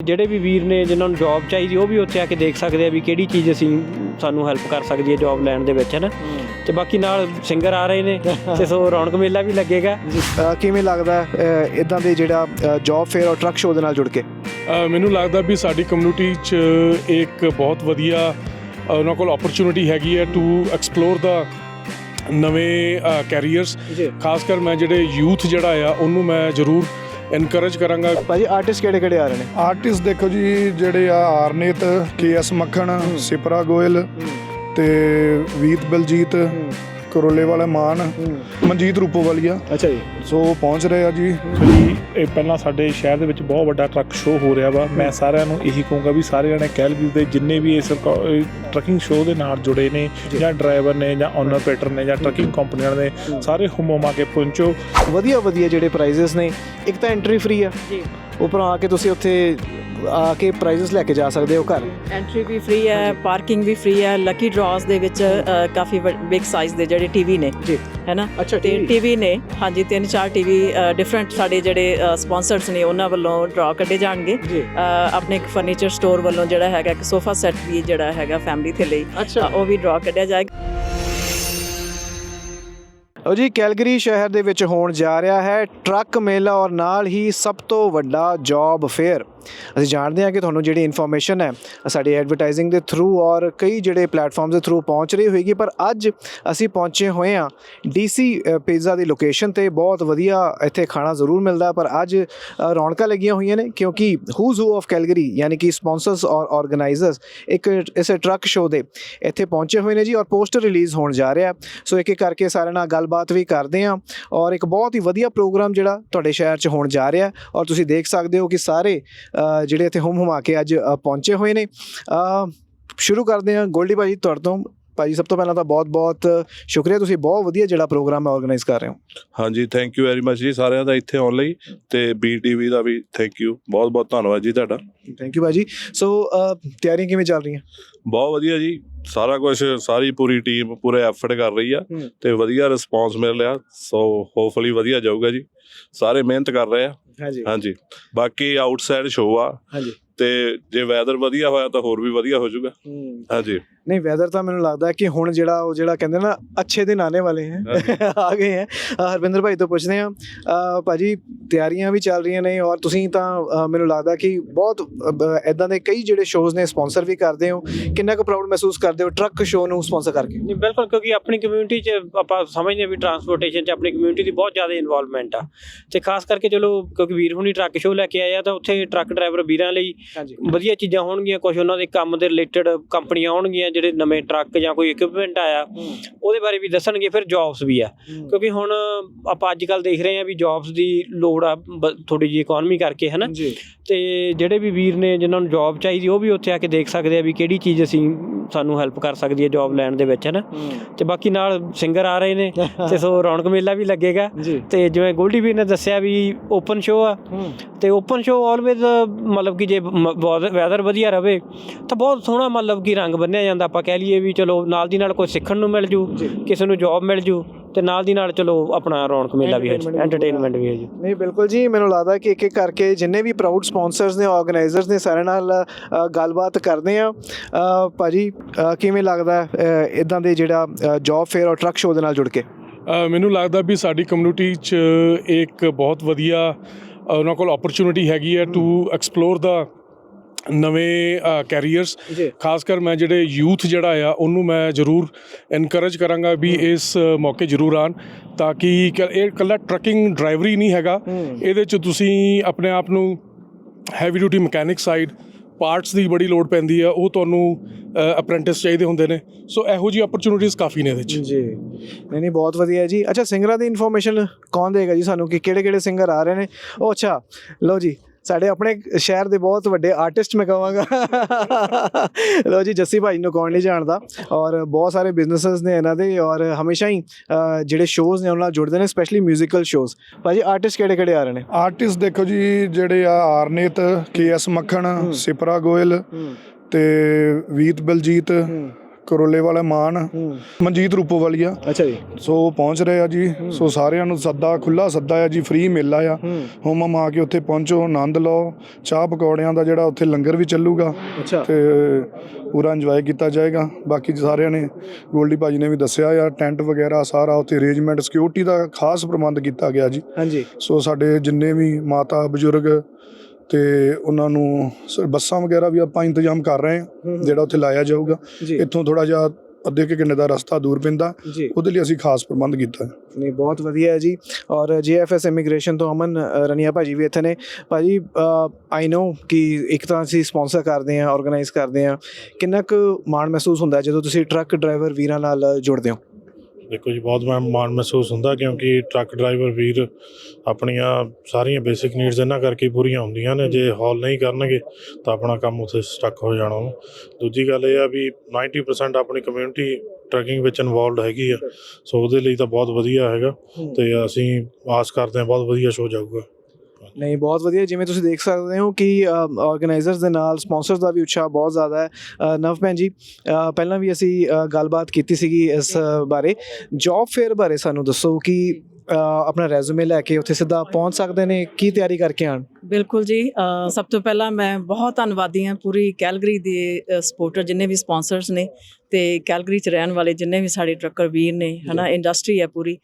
ਜਿਹੜੇ ਵੀ ਵੀਰ ਨੇ ਜਿਨ੍ਹਾਂ ਨੂੰ ਜੌਬ ਚਾਹੀਦੀ ਉਹ ਵੀ ਉੱਥੇ ਆ ਕੇ ਦੇਖ ਸਕਦੇ ਆ ਵੀ ਕਿਹੜੀ ਚੀਜ਼ ਅਸੀਂ ਸਾਨੂੰ ਹੈਲਪ ਕਰ ਸਕਦੀ ਹੈ ਜੌਬ ਲੈਣ ਦੇ ਵਿੱਚ ਹੈ। ਨਾ ਤੇ ਬਾਕੀ ਨਾਲ ਸਿੰਗਰ ਆ ਰਹੇ ਨੇ ਤੇ ਸੋ ਰੌਣਕ ਮੇਲਾ ਵੀ ਲੱਗੇਗਾ। ਕਿਵੇਂ ਲੱਗਦਾ ਇਦਾਂ ਦੇ ਜਿਹੜਾ ਜੌਬ ਫੇਅਰ ਔਰ ਟਰੱਕ ਸ਼ੋਅ ਦੇ ਨਾਲ ਜੁੜ ਕੇ? ਮੈਨੂੰ ਲੱਗਦਾ ਵੀ ਸਾਡੀ ਕਮਿਊਨਿਟੀ 'ਚ ਇੱਕ ਬਹੁਤ ਵਧੀਆ ਉਹਨਾਂ ਕੋਲ ਓਪਰਚੁਨਿਟੀ ਹੈਗੀ ਹੈ ਟੂ ਐਕਸਪਲੋਰ ਦਾ ਨਵੇਂ ਕੈਰੀਅਰਸ ਖਾਸ ਕਰ ਮੈਂ ਜਿਹੜੇ ਯੂਥ ਜਿਹੜਾ ਆ ਉਹਨੂੰ ਮੈਂ ਜ਼ਰੂਰ ਐਨਕਰੇਜ ਕਰਾਂਗਾ। ਭਾਜੀ ਆਰਟਿਸਟ ਕਿਹੜੇ ਕਿਹੜੇ ਆ ਰਹੇ ਨੇ? ਆਰਟਿਸਟ ਦੇਖੋ ਜੀ ਜਿਹੜੇ ਆ ਆਰਨੇਤ ਕੇਐਸ ਮੱਖਣ ਸਿਪਰਾ ਗੋਇਲ ਤੇ ਵੀਤ ਬਲਜੀਤ। ਕਰੋਲੇ ਵਾਲਾ ਮਾਨ ਮਨਜੀਤ ਰੂਪੋਵਾਲੀਆ। ਅੱਛਾ ਜੀ। ਸੋ ਪਹੁੰਚ ਰਹੇ ਆ ਜੀ। ਜੀ ਇਹ ਪਹਿਲਾਂ ਸਾਡੇ ਸ਼ਹਿਰ ਦੇ ਵਿੱਚ ਬਹੁਤ ਵੱਡਾ ਟਰੱਕ ਸ਼ੋਅ ਹੋ ਰਿਹਾ ਵਾ। ਮੈਂ ਸਾਰਿਆਂ ਨੂੰ ਇਹੀ ਕਹੂੰਗਾ ਵੀ ਸਾਰੇ ਜਣੇ ਕੈਲਵਿਊ ਦੇ ਜਿੰਨੇ ਵੀ ਇਸ ਟਰੱਕਿੰਗ ਸ਼ੋਅ ਦੇ ਨਾਲ ਜੁੜੇ ਨੇ ਜਾਂ। ਡਰਾਈਵਰ ਨੇ ਜਾਂ ਓਨਰ ਆਪਰੇਟਰ ਨੇ ਜਾਂ ਟਰੱਕਿੰਗ ਕੰਪਨੀਆਂ ਨੇ ਸਾਰੇ ਹੁਮਮਾ ਕੇ ਪਹੁੰਚੋ। ਵਧੀਆ ਵਧੀਆ ਜਿਹੜੇ ਪ੍ਰਾਈਜ਼ਸ ਨੇ ਇੱਕ ਤਾਂ ਐਂਟਰੀ ਫ੍ਰੀ ਆ। ਜੀ। ਉੱਪਰੋਂ ਆ ਕੇ ਤੁਸੀਂ ਉੱਥੇ ਆ ਕੇ ਪ੍ਰਾਈਜ਼ਸ ਲੈ ਕੇ ਜਾ ਸਕਦੇ ਹੋ ਘਰ? ਐਂਟਰੀ ਵੀ ਫ੍ਰੀ ਹੈ ਪਾਰਕਿੰਗ ਵੀ ਫ੍ਰੀ ਹੈ ਲੱਕੀ ਡਰਾਸ ਦੇ ਵਿੱਚ ਕਾਫੀ ਬਿਗ ਸਾਈਜ਼ ਦੇ ਜਿਹੜੇ ਟੀਵੀ ਨੇ ਜੀ। ਹੈਨਾ? ਅੱਛਾ ਤੇ ਟੀਵੀ ਨੇ ਹਾਂਜੀ ਤਿੰਨ ਚਾਰ ਟੀਵੀ ਡਿਫਰੈਂਟ ਸਾਡੇ ਜਿਹੜੇ ਸਪਾਂਸਰਸ ਨੇ ਉਹਨਾਂ ਵੱਲੋਂ ਡਰਾ ਕੱਢੇ ਜਾਣਗੇ। ਆਪਣੇ ਇੱਕ ਫਰਨੀਚਰ ਸਟੋਰ ਵੱਲੋਂ ਜਿਹੜਾ ਹੈਗਾ ਇੱਕ ਸੋਫਾ ਸੈੱਟ ਵੀ ਜਿਹੜਾ ਹੈਗਾ ਫੈਮਿਲੀ ਦੇ ਲਈ ਉਹ ਵੀ ਡਰਾ ਕੱਢਿਆ ਜਾਏਗਾ ਲਓ ਜੀ, ਕੈਲਗਰੀ ਸ਼ਹਿਰ ਦੇ ਵਿੱਚ ਹੋਣ ਜਾ ਰਿਹਾ ਹੈ ਟਰੱਕ ਮੇਲਾ ਔਰ ਨਾਲ ਹੀ ਸਭ ਤੋਂ ਵੱਡਾ ਜੌਬ ਫੇਅਰ। ਅਸੀਂ ਜਾਣਦੇ ਹਾਂ ਕਿ ਤੁਹਾਨੂੰ ਜਿਹੜੀ ਇਨਫੋਰਮੇਸ਼ਨ ਹੈ, ਸਾਡੀ ਐਡਵਰਟਾਈਜ਼ਿੰਗ ਦੇ ਥਰੂ ਔਰ ਕਈ ਜਿਹੜੇ ਪਲੇਟਫਾਰਮਸ ਦੇ ਥਰੂ ਪਹੁੰਚ ਰਹੀ ਹੋਏਗੀ, ਪਰ ਅੱਜ ਅਸੀਂ ਪਹੁੰਚੇ ਹੋਏ ਹਾਂ ਡੀਸੀ ਪੀਜ਼ਾ ਦੀ ਲੋਕੇਸ਼ਨ ਤੇ। ਬਹੁਤ ਵਧੀਆ ਇੱਥੇ ਖਾਣਾ ਜ਼ਰੂਰ ਮਿਲਦਾ ਪਰ ਅੱਜ ਰੌਣਕਾਂ ਲੱਗੀਆਂ ਹੋਈਆਂ ਨੇ, ਕਿਉਂਕਿ ਹੂਜ਼ ਹੂ ਆਫ ਕੈਲਗਰੀ ਯਾਨੀ ਕਿ ਸਪਾਂਸਰਸ ਔਰ ਆਰਗੇਨਾਈਜ਼ਰਸ ਇੱਕ ਇਸ ਟਰੱਕ ਸ਼ੋਅ ਦੇ ਇੱਥੇ ਪਹੁੰਚੇ ਹੋਏ ਨੇ ਜੀ ਔਰ ਪੋਸਟਰ ਰਿਲੀਜ਼ ਹੋਣ ਜਾ ਰਿਹਾ ਸੋ ਇੱਕ ਇੱਕ ਕਰਕੇ ਸਾਰਿਆਂ ਨਾਲ ਗੱਲਬਾਤ ਵੀ ਕਰਦੇ ਹਾਂ ਔਰ ਇੱਕ ਬਹੁਤ ਹੀ ਵਧੀਆ ਪ੍ਰੋਗਰਾਮ ਜਿਹੜਾ ਤੁਹਾਡੇ ਸ਼ਹਿਰ 'ਚ ਹੋਣ ਜਾ ਰਿਹਾ ਔਰ ਤੁਸੀਂ ਦੇਖ ਸਕਦੇ ਹੋ ਕਿ ਸਾਰੇ ਜਿਹੜੇ ਇੱਥੇ ਹੁਮ ਹੁਮਾ ਕੇ ਅੱਜ ਪਹੁੰਚੇ ਹੋਏ ਨੇ। ਸ਼ੁਰੂ ਕਰਦੇ ਹਾਂ। ਗੋਲਡੀ ਭਾਜੀ ਤੁਹਾਡੇ ਤੋਂ ਭਾਜੀ ਸਭ ਤੋਂ ਪਹਿਲਾਂ ਤਾਂ ਬਹੁਤ-ਬਹੁਤ ਸ਼ੁਕਰੀਆ। ਤੁਸੀਂ ਬਹੁਤ ਵਧੀਆ ਜਿਹੜਾ ਪ੍ਰੋਗਰਾਮ ਹੈ ਆਰਗੇਨਾਈਜ਼ ਕਰ ਰਹੇ ਹੋ। ਹਾਂਜੀ ਥੈਂਕ ਯੂ ਵੈਰੀ ਮਚ ਜੀ। ਸਾਰਿਆਂ ਦਾ ਇੱਥੇ ਆਉਣ ਲਈ ਤੇ ਬੀਟੀਵੀ ਦਾ ਵੀ ਥੈਂਕ ਯੂ ਬਹੁਤ ਬਹੁਤ ਧੰਨਵਾਦ ਜੀ ਤੁਹਾਡਾ। ਥੈਂਕ ਯੂ ਭਾਜੀ। ਸੋ ਤਿਆਰੀਆਂ ਕਿਵੇਂ ਚੱਲ ਰਹੀਆਂ? ਬਹੁਤ ਵਧੀਆ ਜੀ। ਸਾਰਾ ਕੁਝ ਸਾਰੀ ਪੂਰੀ ਟੀਮ ਪੂਰੇ ਐਫਰਟ ਕਰ ਰਹੀ ਆ। ਤੇ ਵਧੀਆ ਰਿਸਪੌਂਸ ਮਿਲ ਰਿਹਾ। ਸੋ ਹੋਪਫੁਲੀ ਵਧੀਆ ਜਾਊਗਾ ਜੀ। ਸਾਰੇ ਮਿਹਨਤ ਕਰ ਰਹੇ ਆ। ਹਾਂਜੀ। ਹਾਂਜੀ। ਬਾਕੀ ਆਊਟਸਾਈਡ ਸ਼ੋਅ ਆ। ਹਾਂਜੀ। ਤੇ ਜੇ ਵੈਦਰ ਵਧੀਆ ਹੋਇਆ ਤਾਂ ਹੋਰ ਵੀ ਵਧੀਆ ਹੋ ਜਾਊਗਾ। ਹਾਂਜੀ। ਨਹੀਂ ਵੈਦਰ ਤਾਂ ਮੈਨੂੰ ਲੱਗਦਾ ਕਿ ਹੁਣ ਜਿਹੜਾ ਉਹ ਜਿਹੜਾ ਕਹਿੰਦੇ ਨਾ ਅੱਛੇ ਦਿਨ ਆने ਵਾਲੇ ਹੈ। ਆ ਗਏ ਹੈ। ਹਰਵਿੰਦਰ ਭਾਈ ਤੋਂ ਪੁੱਛਦੇ ਹਾਂ। ਅ, ਭਾਜੀ ਤਿਆਰੀਆਂ ਵੀ ਚੱਲ ਰਹੀਆਂ ਨੇ ਔਰ ਤੁਸੀਂ ਤਾਂ ਮੈਨੂੰ ਲੱਗਦਾ ਕਿ ਬਹੁਤ ਐਦਾਂ ਦੇ ਕਈ ਜਿਹੜੇ ਸ਼ੋਜ਼ ਨੇ ਸਪਾਂਸਰ ਵੀ ਕਰਦੇ ਹੋ। ਕਿੰਨਾ ਕੁ ਪ੍ਰਾਊਡ ਮਹਿਸੂਸ ਕਰਦੇ ਹੋ ਟਰੱਕ ਸ਼ੋਅ ਨੂੰ ਸਪਾਂਸਰ ਕਰਕੇ? ਨਹੀਂ ਬਿਲਕੁਲ ਕਿਉਂਕਿ ਆਪਣੀ ਕਮਿਊਨਿਟੀ 'ਚ ਆਪਾਂ ਸਮਝਦੇ ਹਾਂ ਵੀ ਟਰਾਂਸਪੋਰਟੇਸ਼ਨ 'ਚ ਆਪਣੀ ਕਮਿਊਨਿਟੀ ਦੀ ਬਹੁਤ ਜ਼ਿਆਦਾ ਇਨਵੋਲਵਮੈਂਟ ਆ। ਤੇ ਖਾਸ ਕਰਕੇ ਚਲੋ ਕਿਉਂਕਿ ਵੀਰ ਹੁਣੀ ਟਰੱਕ ਸ਼ੋਅ ਲੈ ਕੇ ਆਏ ਆ ਤਾਂ ਉੱਥੇ ਟਰੱਕ ਡਰਾਈਵਰ ਵੀਰਾਂ ਲਈ ਵਧੀਆ ਚੀਜ਼ਾਂ ਹੋਣਗੀਆਂ ਕੁਝ ਉਹਨਾਂ ਦੇ ਕੰਮ ਦੇ ਰਿਲੇਟਡ ਕੰਪਨੀਆਂ ਆਉਣਗੀਆਂ ਜਿਹੜੇ ਨਵੇਂ ਟਰੱਕ ਜਾਂ ਕੋਈ ਇਕਵਿਪਮੈਂਟ ਆਇਆ ਉਹਦੇ ਬਾਰੇ ਵੀ ਦੱਸਣਗੇ ਫਿਰ ਜੌਬਸ ਵੀ ਆ। ਕਿਉਂਕਿ ਹੁਣ ਆਪਾਂ ਅੱਜ ਕੱਲ ਦੇਖ ਰਹੇ ਹਾਂ ਵੀ ਜੌਬਸ ਦੀ ਲੋੜ ਆ ਥੋੜੀ ਜਿਹੀ ਇਕਨੋਮੀ ਕਰਕੇ ਹਨਾ? ਜੀ। ਤੇ ਜਿਹੜੇ ਵੀ ਵੀਰ ਨੇ ਜਿਨ੍ਹਾਂ ਨੂੰ ਜੌਬ ਚਾਹੀਦੀ ਉਹ ਵੀ ਉੱਥੇ ਆ ਕੇ ਦੇਖ ਸਕਦੇ ਆ ਵੀ ਕਿਹੜੀ ਚੀਜ਼ ਅਸੀਂ ਸਾਨੂੰ ਹੈਲਪ ਕਰ ਸਕਦੀ ਹੈ ਜੌਬ ਲੈਣ ਦੇ ਵਿੱਚ ਹਨਾ? ਤੇ ਬਾਕੀ ਨਾਲ ਸਿੰਗਰ ਆ ਰਹੇ ਨੇ ਤੇ ਸੋ ਰੌਣਕ ਮੇਲਾ ਵੀ ਲੱਗੇਗਾ। ਜੀ। ਤੇ ਜਿਵੇਂ ਗੋਲਡੀ ਵੀਰ ਨੇ ਦੱਸਿਆ ਵੀ ਓਪਨ ਸ਼ੋਅ ਆ ਤੇ ਓਪਨ ਸ਼ੋਅ ਆਲਵੇਜ਼ ਮਤਲਬ ਕਿ ਜੇ ਵੈਦਰ ਵਧੀਆ ਰਹੇ ਤਾਂ ਬਹੁਤ ਸੋਹਣਾ ਮਤਲਬ ਕਿ ਰੰਗ ਬੰਨਿਆ ਜਾਂਦਾ ਆਪਾਂ ਕਹਿ ਲਈਏ ਵੀ ਚਲੋ ਨਾਲ ਦੀ ਨਾਲ ਕੋਈ ਸਿੱਖਣ ਨੂੰ ਮਿਲ ਜੂ ਕਿਸੇ ਨੂੰ ਜੌਬ ਮਿਲ ਜੂ ਤੇ ਨਾਲ ਦੀ ਨਾਲ ਚਲੋ ਆਪਣਾ ਰੌਣਕ ਮੇਲਾ ਵੀ ਹੈ ਐਂਟਰਟੇਨਮੈਂਟ ਵੀ ਹੈ ਜੀ। ਨਹੀਂ ਬਿਲਕੁਲ ਜੀ ਮੈਨੂੰ ਲੱਗਦਾ ਕਿ ਇੱਕ ਇੱਕ ਕਰਕੇ ਜਿੰਨੇ ਵੀ ਪ੍ਰਾਊਡ ਸਪਾਂਸਰਸ ਨੇ ਆਰਗੇਨਾਈਜ਼ਰਸ ਨੇ ਸਾਰਿਆਂ ਨਾਲ ਗੱਲਬਾਤ ਕਰਦੇ ਆ ਭਾਜੀ ਕਿਵੇਂ ਲੱਗਦਾ ਇਦਾਂ ਦੇ ਜਿਹੜਾ ਜੌਬ ਫੇਅਰ ਔਰ ਟਰੱਕ ਸ਼ੋਅ ਦੇ ਨਾਲ ਜੁੜ ਕੇ? ਮੈਨੂੰ ਲੱਗਦਾ ਵੀ ਸਾਡੀ ਕਮਿਊਨਿਟੀ 'ਚ ਇੱਕ ਬਹੁਤ ਵਧੀਆ ਉਹਨਾਂ ਕੋਲ ਓਪਰਚੁਨਿਟੀ ਹੈਗੀ ਹੈ ਟੂ ਐਕਸਪਲੋਰ ਦਾ ਨਵੇਂ ਕੈਰੀਅਰਸ ਖਾਸ ਕਰ ਮੈਂ ਜਿਹੜੇ ਯੂਥ ਜਿਹੜਾ ਆ ਉਹਨੂੰ ਮੈਂ ਜ਼ਰੂਰ ਇਨਕਰੇਜ ਕਰਾਂਗਾ ਵੀ ਇਸ ਮੌਕੇ ਜ਼ਰੂਰ ਆਣ ਤਾਂ ਕਿ ਇਹ ਕੱਲਾ ਟਰੱਕਿੰਗ ਡਰਾਈਵਰੀ ਨਹੀਂ ਹੈਗਾ। ਇਹਦੇ ਚ ਤੁਸੀਂ ਆਪਣੇ ਆਪ ਨੂੰ heavy duty mechanic side parts ਦੀ ਬੜੀ ਲੋਡ ਪੈਂਦੀ ਆ ਉਹ ਤੁਹਾਨੂੰ ਅਪ੍ਰੈਂਟਿਸ ਚਾਹੀਦੇ ਹੁੰਦੇ ਨੇ। ਸੋ ਇਹੋ ਜੀ ਓਪਰਚ्युनिटीज ਕਾਫੀ ਨੇ ਇਹਦੇ ਵਿੱਚ ਜੀ। ਨਹੀਂ ਨਹੀਂ ਬਹੁਤ ਵਧੀਆ ਜੀ। ਅੱਛਾ ਸਿੰਗਰਾਂ ਦੀ ਇਨਫੋਰਮੇਸ਼ਨ ਕੌਣ ਦੇਗਾ ਜੀ ਸਾਨੂੰ? ਕਿ ਕਿਹੜੇ ਕਿਹੜੇ ਸਿੰਗਰ ਆ ਰਹੇ ਨੇ? ਉਹ ਅੱਛਾ ਲਓ ਜੀ ਸਾਡੇ ਆਪਣੇ ਸ਼ਹਿਰ ਦੇ ਬਹੁਤ ਵੱਡੇ ਆਰਟਿਸਟ ਮੈਂ ਕਹਾਂਗਾ ਲਓ ਜੀ ਜੱਸੀ ਭਾਈ ਨੂੰ ਕੌਣ ਨਹੀਂ ਜਾਣਦਾ ਔਰ ਬਹੁਤ ਸਾਰੇ ਬਿਜ਼ਨੈਸਸ ਨੇ ਇਹਨਾਂ ਦੇ ਔਰ ਹਮੇਸ਼ਾ ਹੀ ਅ, ਜਿਹੜੇ ਸ਼ੋਜ਼ ਨੇ ਉਹਨਾਂ ਨਾਲ ਜੁੜਦੇ ਨੇ ਸਪੈਸ਼ਲੀ 뮤지컬 ਸ਼ੋਜ਼ ਭਾਜੀ ਆਰਟਿਸਟ ਕਿਹੜੇ ਕਿਹੜੇ ਆ ਰਹੇ ਨੇ ਆਰਟਿਸਟ ਦੇਖੋ ਜੀ ਜਿਹੜੇ ਆ ਆਰਨੇਤ ਕੇਐਸ ਮੱਖਣ ਸਿਪਰਾ ਗੋਇਲ ਤੇ ਵੀਤ ਬਲਜੀਤ ਕਰੋਲੇ ਵਾਲਾ ਮਾਨ ਮਨਜੀਤ ਰੂਪੋ ਵਾਲੀਆ ਅੱਛਾ ਜੀ। ਸੋ ਪਹੁੰਚ ਰਹੇ ਆ ਜੀ। ਸੋ ਸਾਰਿਆਂ ਨੂੰ ਸੱਦਾ ਖੁੱਲਾ ਸੱਦਾ ਆ ਜੀ ਫ੍ਰੀ ਮੇਲਾ ਆ। ਹੁਮਮ ਆ ਕੇ ਉੱਥੇ ਪਹੁੰਚੋ ਆਨੰਦ ਲਓ। ਚਾਹ ਪਕੌੜਿਆਂ ਦਾ ਜਿਹੜਾ ਉੱਥੇ ਲੰਗਰ ਵੀ ਚੱਲੂਗਾ ਅੱਛਾ। ਤੇ ਪੂਰਾ ਇੰਜੋਏ ਕੀਤਾ ਜਾਏਗਾ। ਬਾਕੀ ਸਾਰਿਆਂ ਨੇ ਗੋਲਡੀ ਭਾਜੀ ਨੇ ਵੀ ਦੱਸਿਆ ਆ ਟੈਂਟ ਵਗੈਰਾ ਸਾਰਾ ਉੱਥੇ ਅਰੇਂਜਮੈਂਟ ਸਿਕਿਉਰਿਟੀ ਦਾ ਖਾਸ ਪ੍ਰਬੰਧ ਕੀਤਾ ਗਿਆ ਜੀ। ਹਾਂਜੀ। ਸੋ ਸਾਡੇ ਜਿੰਨੇ ਵੀ ਮਾਤਾ ਬਜ਼ੁਰਗ ਤੇ ਉਹਨਾਂ ਨੂੰ ਸ- ਬੱਸਾਂ ਵਗੈਰਾ ਵੀ ਆਪਾਂ ਇੰਤਜ਼ਾਮ ਕਰ ਰਹੇ ਹਾਂ ਜਿਹੜਾ ਉੱਥੇ ਲਾਇਆ ਜਾਊਗਾ। ਜੀ। ਇੱਥੋਂ ਥੋੜਾ ਜਿਹਾ ਅੱਧੇ ਕੁ ਘੰਟੇ ਦਾ ਰਸਤਾ ਦੂਰ ਪੈਂਦਾ ਜੀ। ਉਹਦੇ ਲਈ ਅਸੀਂ ਖਾਸ ਪ੍ਰਬੰਧ ਕੀਤਾ ਹੈ। ਨਹੀਂ ਬਹੁਤ ਵਧੀਆ ਹੈ ਜੀ। ਔਰ ਜੀਐਫਐਸ ਇਮੀਗ੍ਰੇਸ਼ਨ ਤੋਂ ਅਮਨ ਅ, ਰਣੀਆ ਭਾਜੀ ਵੀ ਇੱਥੇ ਨੇ। ਭਾਜੀ ਆਈ ਨੋ ਕਿ ਇੱਕ ਤਾਂ ਅਸੀਂ ਸਪਾਂਸਰ ਕਰਦੇ ਹਾਂ ਆਰਗੇਨਾਈਜ਼ ਕਰਦੇ ਹਾਂ। ਕਿੰਨਾ ਕੁ ਮਾਣ ਮਹਿਸੂਸ ਹੁੰਦਾ ਹੈ ਜਦੋਂ ਤੁਸੀਂ ਟਰੱਕ ਡਰਾਈਵਰ ਵੀਰਾਂ ਨਾਲ ਜੁੜਦੇ ਹੋ? ਦੇਖੋ ਜੀ ਬਹੁਤ ਮੈਂ ਮਾਣ ਮਹਿਸੂਸ ਹੁੰਦਾ ਕਿਉਂਕਿ ਟਰੱਕ ਡਰਾਈਵਰ ਵੀਰ ਆਪਣੀਆਂ ਸਾਰੀਆਂ ਬੇਸਿਕ ਨੀਡਸ ਇਹਨਾਂ ਕਰਕੇ ਪੂਰੀਆਂ ਹੁੰਦੀਆਂ ਨੇ। ਜੇ ਹੌਲ ਨਹੀਂ ਕਰਨਗੇ ਤਾਂ ਆਪਣਾ ਕੰਮ ਉੱਥੇ ਸਟਕ ਹੋ ਜਾਣਾ। ਦੂਜੀ ਗੱਲ ਇਹ ਆ ਵੀ 90% ਆਪਣੀ ਕਮਿਊਨਿਟੀ ਟਰੱਕਿੰਗ ਵਿੱਚ ਇਨਵੋਲਡ ਹੈਗੀ ਆ। ਸੋ ਉਹਦੇ ਲਈ ਤਾਂ ਬਹੁਤ ਵਧੀਆ ਹੈਗਾ ਤੇ ਅਸੀਂ ਆਸ ਕਰਦੇ ਹਾਂ ਬਹੁਤ ਵਧੀਆ ਸ਼ੋਅ ਜਾਊਗਾ। ਨਹੀਂ ਬਹੁਤ ਵਧੀਆ। ਜਿਵੇਂ ਤੁਸੀਂ ਦੇਖ ਸਕਦੇ ਹੋ ਕਿ ਆਰਗੇਨਾਈਜ਼ਰਸ ਦੇ ਨਾਲ ਸਪਾਂਸਰਸ ਦਾ ਵੀ ਉਤਸ਼ਾਹ ਬਹੁਤ ਜ਼ਿਆਦਾ ਹੈ। ਨਵ ਭੈਣ ਜੀ ਪਹਿਲਾਂ ਵੀ ਅਸੀਂ ਗੱਲਬਾਤ ਕੀਤੀ ਸੀਗੀ ਇਸ ਬਾਰੇ। ਜੌਬ ਫੇਅਰ ਬਾਰੇ ਸਾਨੂੰ ਦੱਸੋ ਕਿ ਆਪਣਾ ਰੈਜ਼ੂਮੇ ਲੈ ਕੇ ਉੱਥੇ ਸਿੱਧਾ ਪਹੁੰਚ ਸਕਦੇ ਨੇ ਕੀ ਤਿਆਰੀ ਕਰਕੇ ਆਣ ਬਿਲਕੁਲ ਜੀ ਸਭ ਤੋਂ ਪਹਿਲਾਂ ਮੈਂ ਬਹੁਤ ਧੰਨਵਾਦੀ ਹਾਂ ਪੂਰੀ ਕੈਲਗਰੀ ਦੇ ਸਪੋਰਟਰ ਜਿੰਨੇ ਵੀ ਸਪਾਂਸਰਸ ਨੇ ਤੇ ਕੈਲਗਰੀ ਚ ਰਹਿਣ ਵਾਲੇ ਜਿੰਨੇ ਵੀ ਸਾਡੇ ਟਰੱਕਰ ਵੀਰ ਨੇ ਹਨਾ ਇੰਡਸਟਰੀ ਹੈ ਪੂਰੀ।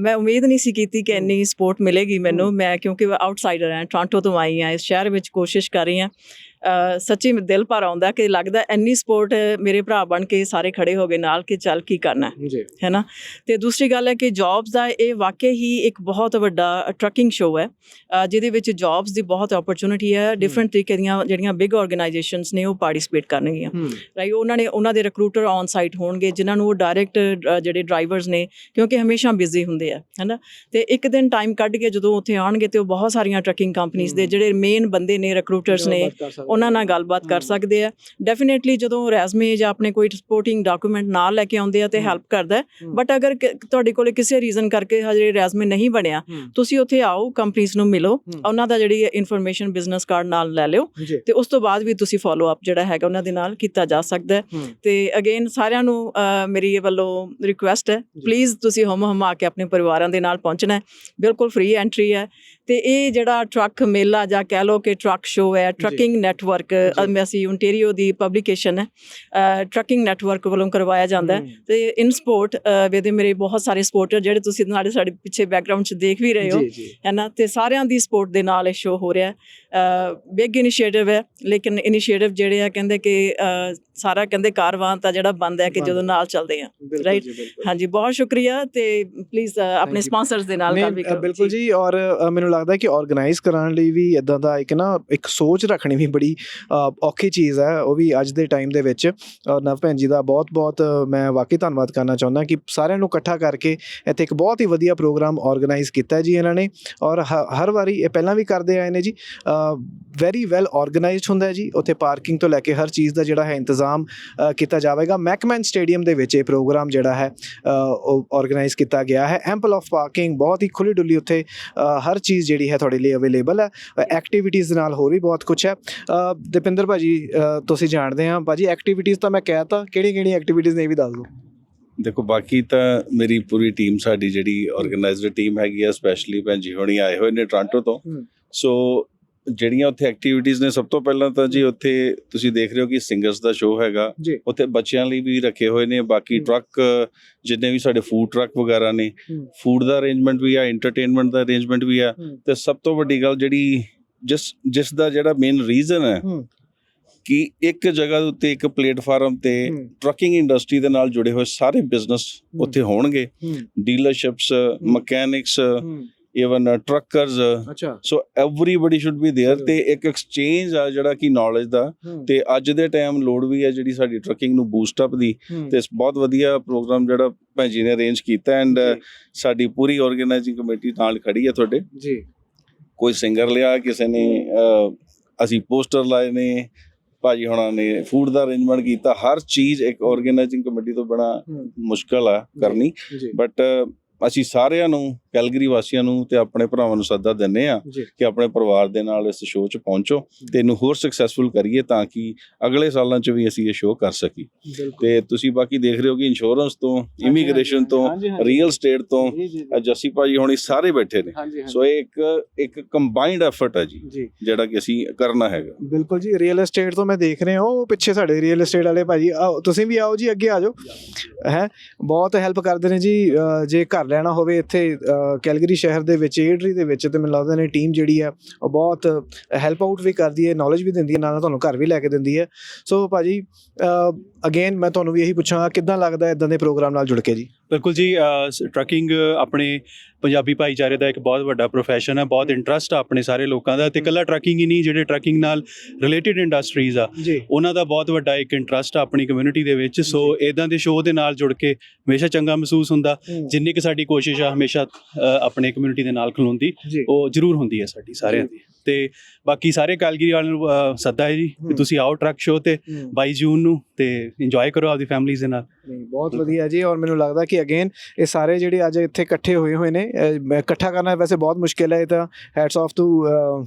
ਮੈਂ ਉਮੀਦ ਨਹੀਂ ਸੀ ਕੀਤੀ ਕਿ ਇੰਨੀ ਸਪੋਰਟ ਮਿਲੇਗੀ ਮੈਨੂੰ। ਮੈਂ ਕਿਉਂਕਿ ਆਊਟਸਾਈਡਰ ਹਾਂ ਟੋਰਾਂਟੋ ਤੋਂ ਆਈ ਹਾਂ ਇਸ ਸ਼ਹਿਰ ਵਿੱਚ ਕੋਸ਼ਿਸ਼ ਕਰ ਰਹੀ ਹਾਂ। ਸੱਚੀ ਦਿਲ ਭਰ ਆਉਂਦਾ ਕਿ ਲੱਗਦਾ ਐਨੀ ਸਪੋਰਟ ਮੇਰੇ ਭਰਾ ਬਣ ਕੇ ਸਾਰੇ ਖੜੇ ਹੋ ਗਏ ਨਾਲ ਕਿ ਚੱਲ ਕੀ ਕਰਨਾ ਹੈ। ਨਾ? ਤੇ ਦੂਸਰੀ ਗੱਲ ਹੈ ਕਿ ਜੌਬਸ ਦਾ ਇਹ ਵਾਕਿਆ ਹੀ ਇੱਕ ਬਹੁਤ ਵੱਡਾ ਟਰਕਿੰਗ ਸ਼ੋਅ ਹੈ। ਜਿਹਦੇ ਵਿੱਚ ਜੌਬਸ ਦੀ ਬਹੁਤ ਓਪਰਚੁਨਿਟੀ ਹੈ। ਡਿਫਰੈਂਟ ਤਰੀਕੇ ਦੀਆਂ ਜਿਹੜੀਆਂ ਬਿਗ ਆਰਗੇਨਾਈਜੇਸ਼ਨਸ ਨੇ ਉਹ ਪਾਰਟਿਸਿਪੇਟ ਕਰਨਗੀਆਂ। ਰਾਈਟ ਉਹਨਾਂ ਨੇ ਉਹਨਾਂ ਦੇ ਰਿਕਰੂਟਰ ਔਨ ਸਾਈਟ ਹੋਣਗੇ ਜਿਨ੍ਹਾਂ ਨੂੰ ਉਹ ਡਾਇਰੈਕਟ ਜਿਹੜੇ ਡਰਾਈਵਰਸ ਨੇ ਕਿਉਂਕਿ ਹਮੇਸ਼ਾ ਬਿਜ਼ੀ ਹੁੰਦੇ ਆ ਹੈਨਾ ਤੇ ਇੱਕ ਦਿਨ ਟਾਈਮ ਕੱਢ ਕੇ ਜਦੋਂ ਉੱਥੇ ਆਣਗੇ ਤੇ ਉਹ ਬਹੁਤ ਸਾਰੀਆਂ ਟਰਕਿੰਗ ਕੰਪਨੀਆਂ ਦੇ ਜਿਹੜੇ ਮੇਨ ਬੰਦੇ ਨੇ ਰਿਕਰੂਟਰਸ ਨੇ ਉਹਨਾਂ ਨਾਲ ਗੱਲਬਾਤ ਕਰ ਸਕਦੇ ਆ। ਡੈਫੀਨਿਟਲੀ ਜਦੋਂ ਰੈਜ਼ਮੇ ਜਾਂ ਆਪਣੇ ਕੋਈ ਸਪੋਰਟਿੰਗ ਡਾਕੂਮੈਂਟ ਨਾਲ ਲੈ ਕੇ ਆਉਂਦੇ ਆ ਤੇ ਹੈਲਪ ਕਰਦਾ ਬਟ ਅਗਰ ਤੁਹਾਡੇ ਕੋਲੇ ਕਿਸੇ ਰੀਜ਼ਨ ਕਰਕੇ ਹਜੇ ਰੈਜ਼ਮੇ ਨਹੀਂ ਬਣਿਆ ਤੁਸੀਂ ਉੱਥੇ ਆਓ ਕੰਪਨੀਆਂ ਨੂੰ ਮਿਲੋ ਉਹਨਾਂ ਦਾ ਜਿਹੜੀ ਇਨਫੋਰਮੇਸ਼ਨ ਬਿਜ਼ਨਸ ਕਾਰਡ ਨਾਲ ਲੈ ਲਿਓ ਤੇ ਉਸ ਤੋਂ ਬਾਅਦ ਵੀ ਤੁਸੀਂ ਫਾਲੋ ਅਪ ਜਿਹੜਾ ਹੈਗਾ ਉਹਨਾਂ ਦੇ ਨਾਲ ਕੀਤਾ ਜਾ ਸਕਦਾ ਤੇ ਅਗੇਨ ਸਾਰਿਆਂ ਨੂੰ ਮੇਰੀ ਇਹ ਵੱਲੋਂ ਰਿਕੁਐਸਟ ਹੈ ਪਲੀਜ਼ ਤੁਸੀਂ ਹਮ ਹਮਾ ਕੇ ਆਪਣੇ ਪਰਿਵਾਰਾਂ ਦੇ ਨਾਲ ਪਹੁੰਚਣਾ ਹੈ। ਬਿਲਕੁਲ ਫ੍ਰੀ ਐਂਟਰੀ ਹੈ। ਤੇ ਇਹ ਜਿਹੜਾ ਟਰੱਕ ਮੇਲਾ ਜਾਂ ਕਹਿ ਲਓ ਕਿ ਟਰੱਕ ਸ਼ੋਅ ਹੈ ਟਰੱਕਿੰਗ ਨੈਟਵਰਕ ਅਸੀਂ ਓਨਟਾਰੀਓ ਦੀ ਪਬਲੀਕੇਸ਼ਨ ਹੈ ਟਰੱਕਿੰਗ ਨੈਟਵਰਕ ਵੱਲੋਂ ਕਰਵਾਇਆ ਜਾਂਦਾ ਹੈ। ਤੇ ਇਨ ਸਪੋਰਟ ਵੇਦੇ ਮੇਰੇ ਬਹੁਤ ਸਾਰੇ ਸਪੋਰਟਰ ਜਿਹੜੇ ਤੁਸੀਂ ਨਾਲੇ ਸਾਡੇ ਪਿੱਛੇ ਬੈਕਗ੍ਰਾਉਂਡ 'ਚ ਦੇਖ ਵੀ ਰਹੇ ਹੋ ਹੈ ਨਾ? ਤੇ ਸਾਰਿਆਂ ਦੀ ਸਪੋਰਟ ਦੇ ਨਾਲ ਇਹ ਸ਼ੋਅ ਹੋ ਰਿਹਾ ਹੈ। ਬਿਗ ਇਨੀਸ਼ੀਏਟਿਵ ਹੈ ਲੇਕਿਨ ਇਨੀਸ਼ੀਏਟਿਵ ਜਿਹੜੇ ਆ ਕਹਿੰਦੇ ਕਿ ਸਾਰਾ ਕਹਿੰਦੇ ਕਾਰਵਾਂ ਤਾਂ ਜਿਹੜਾ ਬੰਦ ਹੈ ਕਿ ਜਦੋਂ ਨਾਲ ਚੱਲਦੇ ਆ ਬਿਲਕੁਲ ਹਾਂਜੀ ਬਹੁਤ ਸ਼ੁਕਰੀਆ ਤੇ ਪਲੀਜ਼ ਆਪਣੇ. ਸਪਾਂਸਰਸ ਦੇ ਨਾਲ ਗੱਲ ਵੀ ਕਰੋ। ਬਿਲਕੁਲ ਜੀ। ਔਰ ਮੈਨੂੰ ਲੱਗਦਾ ਕਿ ਆਰਗੇਨਾਈਜ਼ ਕਰਨ ਲਈ ਵੀ ਇਦਾਂ ਦਾ ਇੱਕ ਨਾ ਇੱਕ ਸੋਚ ਰੱਖਣੀ ਵੀ ਬੜੀ ਔਖੀ ਚੀਜ਼ ਹੈ ਉਹ ਵੀ ਅੱਜ ਦੇ ਟਾਈਮ ਦੇ ਵਿੱਚ। ਔਰ ਨਵ ਭੈਣ ਜੀ ਦਾ ਬਹੁਤ ਬਹੁਤ ਮੈਂ ਵਾਕਈ ਧੰਨਵਾਦ ਕਰਨਾ ਚਾਹੁੰਦਾ ਕਿ ਸਾਰਿਆਂ ਨੂੰ ਇਕੱਠਾ ਕਰਕੇ ਇੱਥੇ ਇੱਕ ਬਹੁਤ ਹੀ ਵਧੀਆ ਪ੍ਰੋਗਰਾਮ ਆਰਗੇਨਾਈਜ਼ ਕੀਤਾ ਜੀ ਇਹਨਾਂ ਨੇ। ਔਰ ਹਰ ਵਾਰੀ ਇਹ ਪਹਿਲਾਂ ਵੀ ਕਰਦੇ ਆਏ ਨੇ ਜੀ। ਵੈਰੀ ਵੈਲ ਆਰਗੇਨਾਈਜ਼ਡ ਹੁੰਦਾ ਹੈ ਜੀ ਉੱਥੇ ਪਾਰਕਿੰਗ ਤੋਂ ਲੈ ਕੇ ਹਰ ਚੀਜ਼ ਦਾ ਜਿਹੜਾ ਹੈ ਇੰਤਜ਼ਾਮ ਅ, ਕੀਤਾ ਜਾਵੇਗਾ। ਮੈਕਮੈਨ ਸਟੇਡੀਅਮ ਦੇ ਵਿੱਚ ਇਹ ਪ੍ਰੋਗਰਾਮ ਜਿਹੜਾ ਹੈ ਉਹ ਆਰਗੇਨਾਈਜ਼ ਕੀਤਾ ਗਿਆ ਹੈ। ਐਂਪਲ ਆਫ ਪਾਰਕਿੰਗ ਬਹੁਤ ਹੀ ਖੁੱਲੀ ਡੁੱਲੀ ਉੱਥੇ ਹਰ ਚੀਜ਼ ਜਿਹੜੀ ਹੈ ਤੁਹਾਡੇ ਲਈ ਅਵੇਲੇਬਲ ਹੈ। ਐਕਟੀਵਿਟੀਜ਼ ਦੇ ਨਾਲ ਹੋਰ ਵੀ ਬਹੁਤ ਕੁਝ ਹੈ। ਦਪਿੰਦਰ ਭਾਜੀ ਤੁਸੀਂ ਜਾਣਦੇ ਆ ਭਾਜੀ ਐਕਟੀਵਿਟੀਜ਼ ਤਾਂ ਮੈਂ ਕਹਿ ਤਾ ਕਿਹੜੀ ਕਿਹੜੀ ਐਕਟੀਵਿਟੀਜ਼ ਨੇ ਇਹ ਵੀ ਦੱਸ ਦਿਓ। ਦੇਖੋ ਬਾਕੀ ਤਾਂ ਮੇਰੀ ਪੂਰੀ ਟੀਮ ਸਾਡੀ ਜਿਹੜੀ ਆਰਗੇਨਾਈਜ਼ਰ ਟੀਮ ਹੈਗੀ ਆ ਸਪੈਸ਼ਲੀ ਭੈਣ ਜੀ ਹੋਣੀ ਆਏ ਹੋਏ ਨੇ ਟੋਰਾਂਟੋ ਤੋਂ। ਸੋ ਜਿਹੜੀਆਂ ਉੱਥੇ ਐਕਟੀਵਿਟੀਜ਼ ਨੇ ਸਭ ਤੋਂ ਪਹਿਲਾਂ ਤਾਂ ਜੀ ਉੱਥੇ ਤੁਸੀਂ ਦੇਖ ਰਹੇ ਹੋ ਕਿ ਸਿੰਗਰਸ ਦਾ ਸ਼ੋਅ ਹੈਗਾ ਉੱਥੇ ਬੱਚਿਆਂ ਲਈ ਵੀ ਰੱਖੇ ਹੋਏ ਨੇ ਬਾਕੀ। ਟਰੱਕ ਜਿੰਨੇ ਵੀ ਸਾਡੇ ਫੂਡ ਟਰੱਕ ਵਗੈਰਾ ਨੇ। ਫੂਡ ਦਾ ਅਰੇਂਜਮੈਂਟ ਵੀ ਆ ਐਂਟਰਟੇਨਮੈਂਟ ਦਾ ਅਰੇਂਜਮੈਂਟ ਵੀ ਆ। ਤੇ ਸਭ ਤੋਂ ਵੱਡੀ ਗੱਲ ਜਿਹੜੀ ਜਿਸ ਜਿਸ ਦਾ ਜਿਹੜਾ ਮੇਨ ਰੀਜ਼ਨ ਹੈ। ਕਿ ਇੱਕ ਜਗ੍ਹਾ ਦੇ ਉੱਤੇ ਇੱਕ ਪਲੇਟਫਾਰਮ ਤੇ। ਟਰੱਕਿੰਗ ਇੰਡਸਟਰੀ ਦੇ ਨਾਲ ਜੁੜੇ ਹੋਏ ਸਾਰੇ ਬਿਜ਼ਨਸ। ਉੱਥੇ ਹੋਣਗੇ। Dealerships mechanics. ਇਵਨ ਟਰੱਕਰਸ ਅੱਛਾ so everybody should be there Sure. ਤੇ ਇੱਕ ਐਕਸਚੇਂਜ ਆ ਜਿਹੜਾ ਕਿ ਨੌਲੇਜ ਦਾ ਹੂੰ। ਤੇ ਅੱਜ ਦੇ ਟਾਈਮ ਲੋੜ ਵੀ ਹੈ ਜਿਹੜੀ ਸਾਡੀ ਟਰੱਕਿੰਗ ਨੂੰ ਬੂਸਟ ਅਪ ਦੀ ਹੂੰ। ਤੇ ਬਹੁਤ ਵਧੀਆ ਪ੍ਰੋਗਰਾਮ ਜਿਹੜਾ ਭੈਣ ਜੀ ਨੇ ਅਰੇਂਜ ਕੀਤਾ ਐਂਡ ਜੀ। ਸਾਡੀ ਪੂਰੀ ਆਰਗੇਨਾਈਜ਼ਿੰਗ ਕਮੇਟੀ ਨਾਲ ਖੜੀ ਹੈ ਤੁਹਾਡੇ ਜੀ ਕੋਈ ਸਿੰਗਰ ਲਿਆ ਕਿਸੇ ਨੇ ਅਹ, ਅਸੀਂ ਪੋਸਟਰ ਲਾਏ ਨੇ ਭਾਜੀ ਹੁਣਾਂ ਨੇ ਫੂਡ ਦਾ ਅਰੇਂਜਮੈਂਟ ਕੀਤਾ ਹਰ ਚੀਜ਼ ਇੱਕ ਆਰਗੇਨਾਈਜ਼ਿੰਗ ਕਮੇਟੀ ਤੋਂ ਬਣਾ ਹੂੰ। ਮੁਸ਼ਕਲ ਆ ਕਰਨੀ ਜੀ ਬਟ ਅਸੀਂ ਸਾਰਿਆਂ ਨੂੰ ਕੈਲਗਰੀ ਵਾਸੀਆਂ ਨੂੰ ਤੇ ਆਪਣੇ ਭਰਾਵਾਂ ਨੂੰ ਸੱਦਾ ਦਿੰਨੇ ਆ ਕਿ ਆਪਣੇ ਪਰਿਵਾਰ ਦੇ ਨਾਲ ਇਸ ਸ਼ੋਅ 'ਚ ਪਹੁੰਚੋ ਤੇ ਇਹਨੂੰ ਹੋਰ ਸਕਸੈਸਫੁਲ ਕਰੀਏ ਤਾਂ ਕਿ ਅਗਲੇ ਸਾਲਾਂ 'ਚ ਵੀ ਅਸੀਂ ਇਹ ਸ਼ੋਅ ਕਰ ਬਿਲਕੁਲ। ਤੇ ਤੁਸੀਂ ਬਾਕੀ ਦੇਖ ਰਹੇ ਹੋ ਕਿ ਇੰਸ਼ੋਰੈਂਸ ਤੋਂ ਇਮੀਗ੍ਰੇਸ਼ਨ ਤੋਂ। ਰੀਅਲ ਸਟੇਟ ਤੋਂ ਜੱਸੀ ਭਾਜੀ ਹੋਣੀ ਸਾਰੇ ਬੈਠੇ ਨੇ। ਸੋ ਇਹ ਇੱਕ ਇੱਕ ਕੰਬਾਈਨਡ ਐਫਰਟ ਹੈ ਜੀ ਜਿਹੜਾ ਕਿ ਅਸੀਂ ਕਰਨਾ ਹੈਗਾ। ਬਿਲਕੁਲ ਜੀ ਰੀਅਲ ਏਸਟੇਟ ਤੋਂ ਮੈਂ ਦੇਖ ਰਿਹਾ ਉਹ ਪਿੱਛੇ ਸਾਡੇ ਰੀਅਲ ਏਸਟੇਟ ਵਾਲੇ ਭਾਜੀ ਤੁਸੀਂ ਵੀ ਆਓ ਜੀ ਅੱਗੇ ਆ ਜਾਓ। ਹੈ ਬਹੁਤ ਹੈਲਪ ਕਰਦੇ ਨੇ ਜੀ ਜੇ ਘਰ ਲੈਣਾ ਹੋਵੇ ਇੱਥੇ ਕੈਲਗਰੀ ਸ਼ਹਿਰ ਦੇ ਵਿੱਚ, ਏਡਰੀ ਦੇ ਵਿੱਚ ਤੇ ਮੈਨੂੰ ਲੱਗਦਾ ਨੇ ਟੀਮ ਜਿਹੜੀ ਹੈ ਉਹ ਬਹੁਤ ਹੈਲਪ ਆਊਟ ਵੀ ਕਰਦੀ ਹੈ ਨੌਲੇਜ ਵੀ ਦਿੰਦੀ ਹੈ ਨਾਲ ਨਾਲ ਤੁਹਾਨੂੰ ਘਰ ਵੀ ਲੈ ਕੇ ਦਿੰਦੀ ਹੈ। ਸੋ ਭਾਜੀ ਅਗੇਨ ਮੈਂ ਤੁਹਾਨੂੰ ਵੀ ਇਹੀ ਪੁੱਛਾਂਗਾ, ਕਿੱਦਾਂ ਲੱਗਦਾ ਇਦਾਂ ਦੇ ਪ੍ਰੋਗਰਾਮ ਨਾਲ ਜੁੜ ਕੇ ਜੀ? ਬਿਲਕੁਲ ਜੀ ਟਰੱਕਿੰਗ ਆਪਣੇ ਪੰਜਾਬੀ ਭਾਈਚਾਰੇ ਦਾ ਇੱਕ ਬਹੁਤ ਵੱਡਾ ਪ੍ਰੋਫੈਸ਼ਨ ਹੈ ਬਹੁਤ ਇੰਟਰਸਟ ਆ ਆਪਣੇ ਸਾਰੇ ਲੋਕਾਂ ਦਾ ਤੇ ਇਕੱਲਾ ਟਰੱਕਿੰਗ ਹੀ ਨਹੀਂ ਜਿਹੜੇ ਟਰੱਕਿੰਗ ਨਾਲ ਰਿਲੇਟਡ ਇੰਡਸਟਰੀਜ਼ ਆ ਉਹਨਾਂ ਦਾ ਬਹੁਤ ਵੱਡਾ ਇੱਕ ਇੰਟਰਸਟ ਆ ਆਪਣੀ ਕਮਿਊਨਿਟੀ ਦੇ ਵਿੱਚ ਸੋ ਇਦਾਂ ਦੇ ਸ਼ੋਅ ਦੇ ਨਾਲ ਜੁੜ ਕੇ ਹਮੇਸ਼ਾ ਚੰਗਾ ਮਹਿਸੂਸ ਹੁੰਦਾ ਜਿੰਨੀ ਕਿ ਸਾਡੀ ਕੋਸ਼ਿਸ਼ ਆ ਹਮੇਸ਼ਾ ਆਪਣੇ ਕਮਿਊਨਿਟੀ ਦੇ ਨਾਲ ਖਲੋਣ ਦੀ ਜੀ। ਉਹ ਜ਼ਰੂਰ ਹੁੰਦੀ ਹੈ ਸਾਡੀ ਸਾਰਿਆਂ ਦੀ। ਤੇ ਬਾਕੀ ਸਾਰੇ ਕਾਲਗਰੀ ਵਾਲਿਆਂ ਨੂੰ ਸੱਦਾ ਹੈ ਜੀ ਕਿ। ਤੁਸੀਂ ਆਓ ਟਰੱਕ ਸ਼ੋਅ ਤੇ 22 ਜੂਨ ਨੂੰ ਤੇ ਇੰਜੋਏ ਕਰੋ ਆਪਦੀ ਫੈਮਿਲੀਜ਼ ਦੇ ਨਾਲ। ਨਹੀਂ ਬਹੁਤ ਵਧੀਆ ਜੀ ਔਰ ਮੈਨੂੰ ਲੱਗਦਾ ਕਿ ਅਗੇਨ ਇਹ ਸਾਰੇ ਜਿਹੜੇ ਅੱਜ ਇੱਥੇ ਇਕੱਠੇ ਹੋਏ ਹੋਏ ਨੇ ਇਕੱਠਾ ਕਰਨਾ ਵੈਸੇ ਬਹੁਤ ਮੁਸ਼ਕਿਲ ਹੈ ਇਹ ਤਾਂ ਹੈਟਸ ਆਫ ਟੂ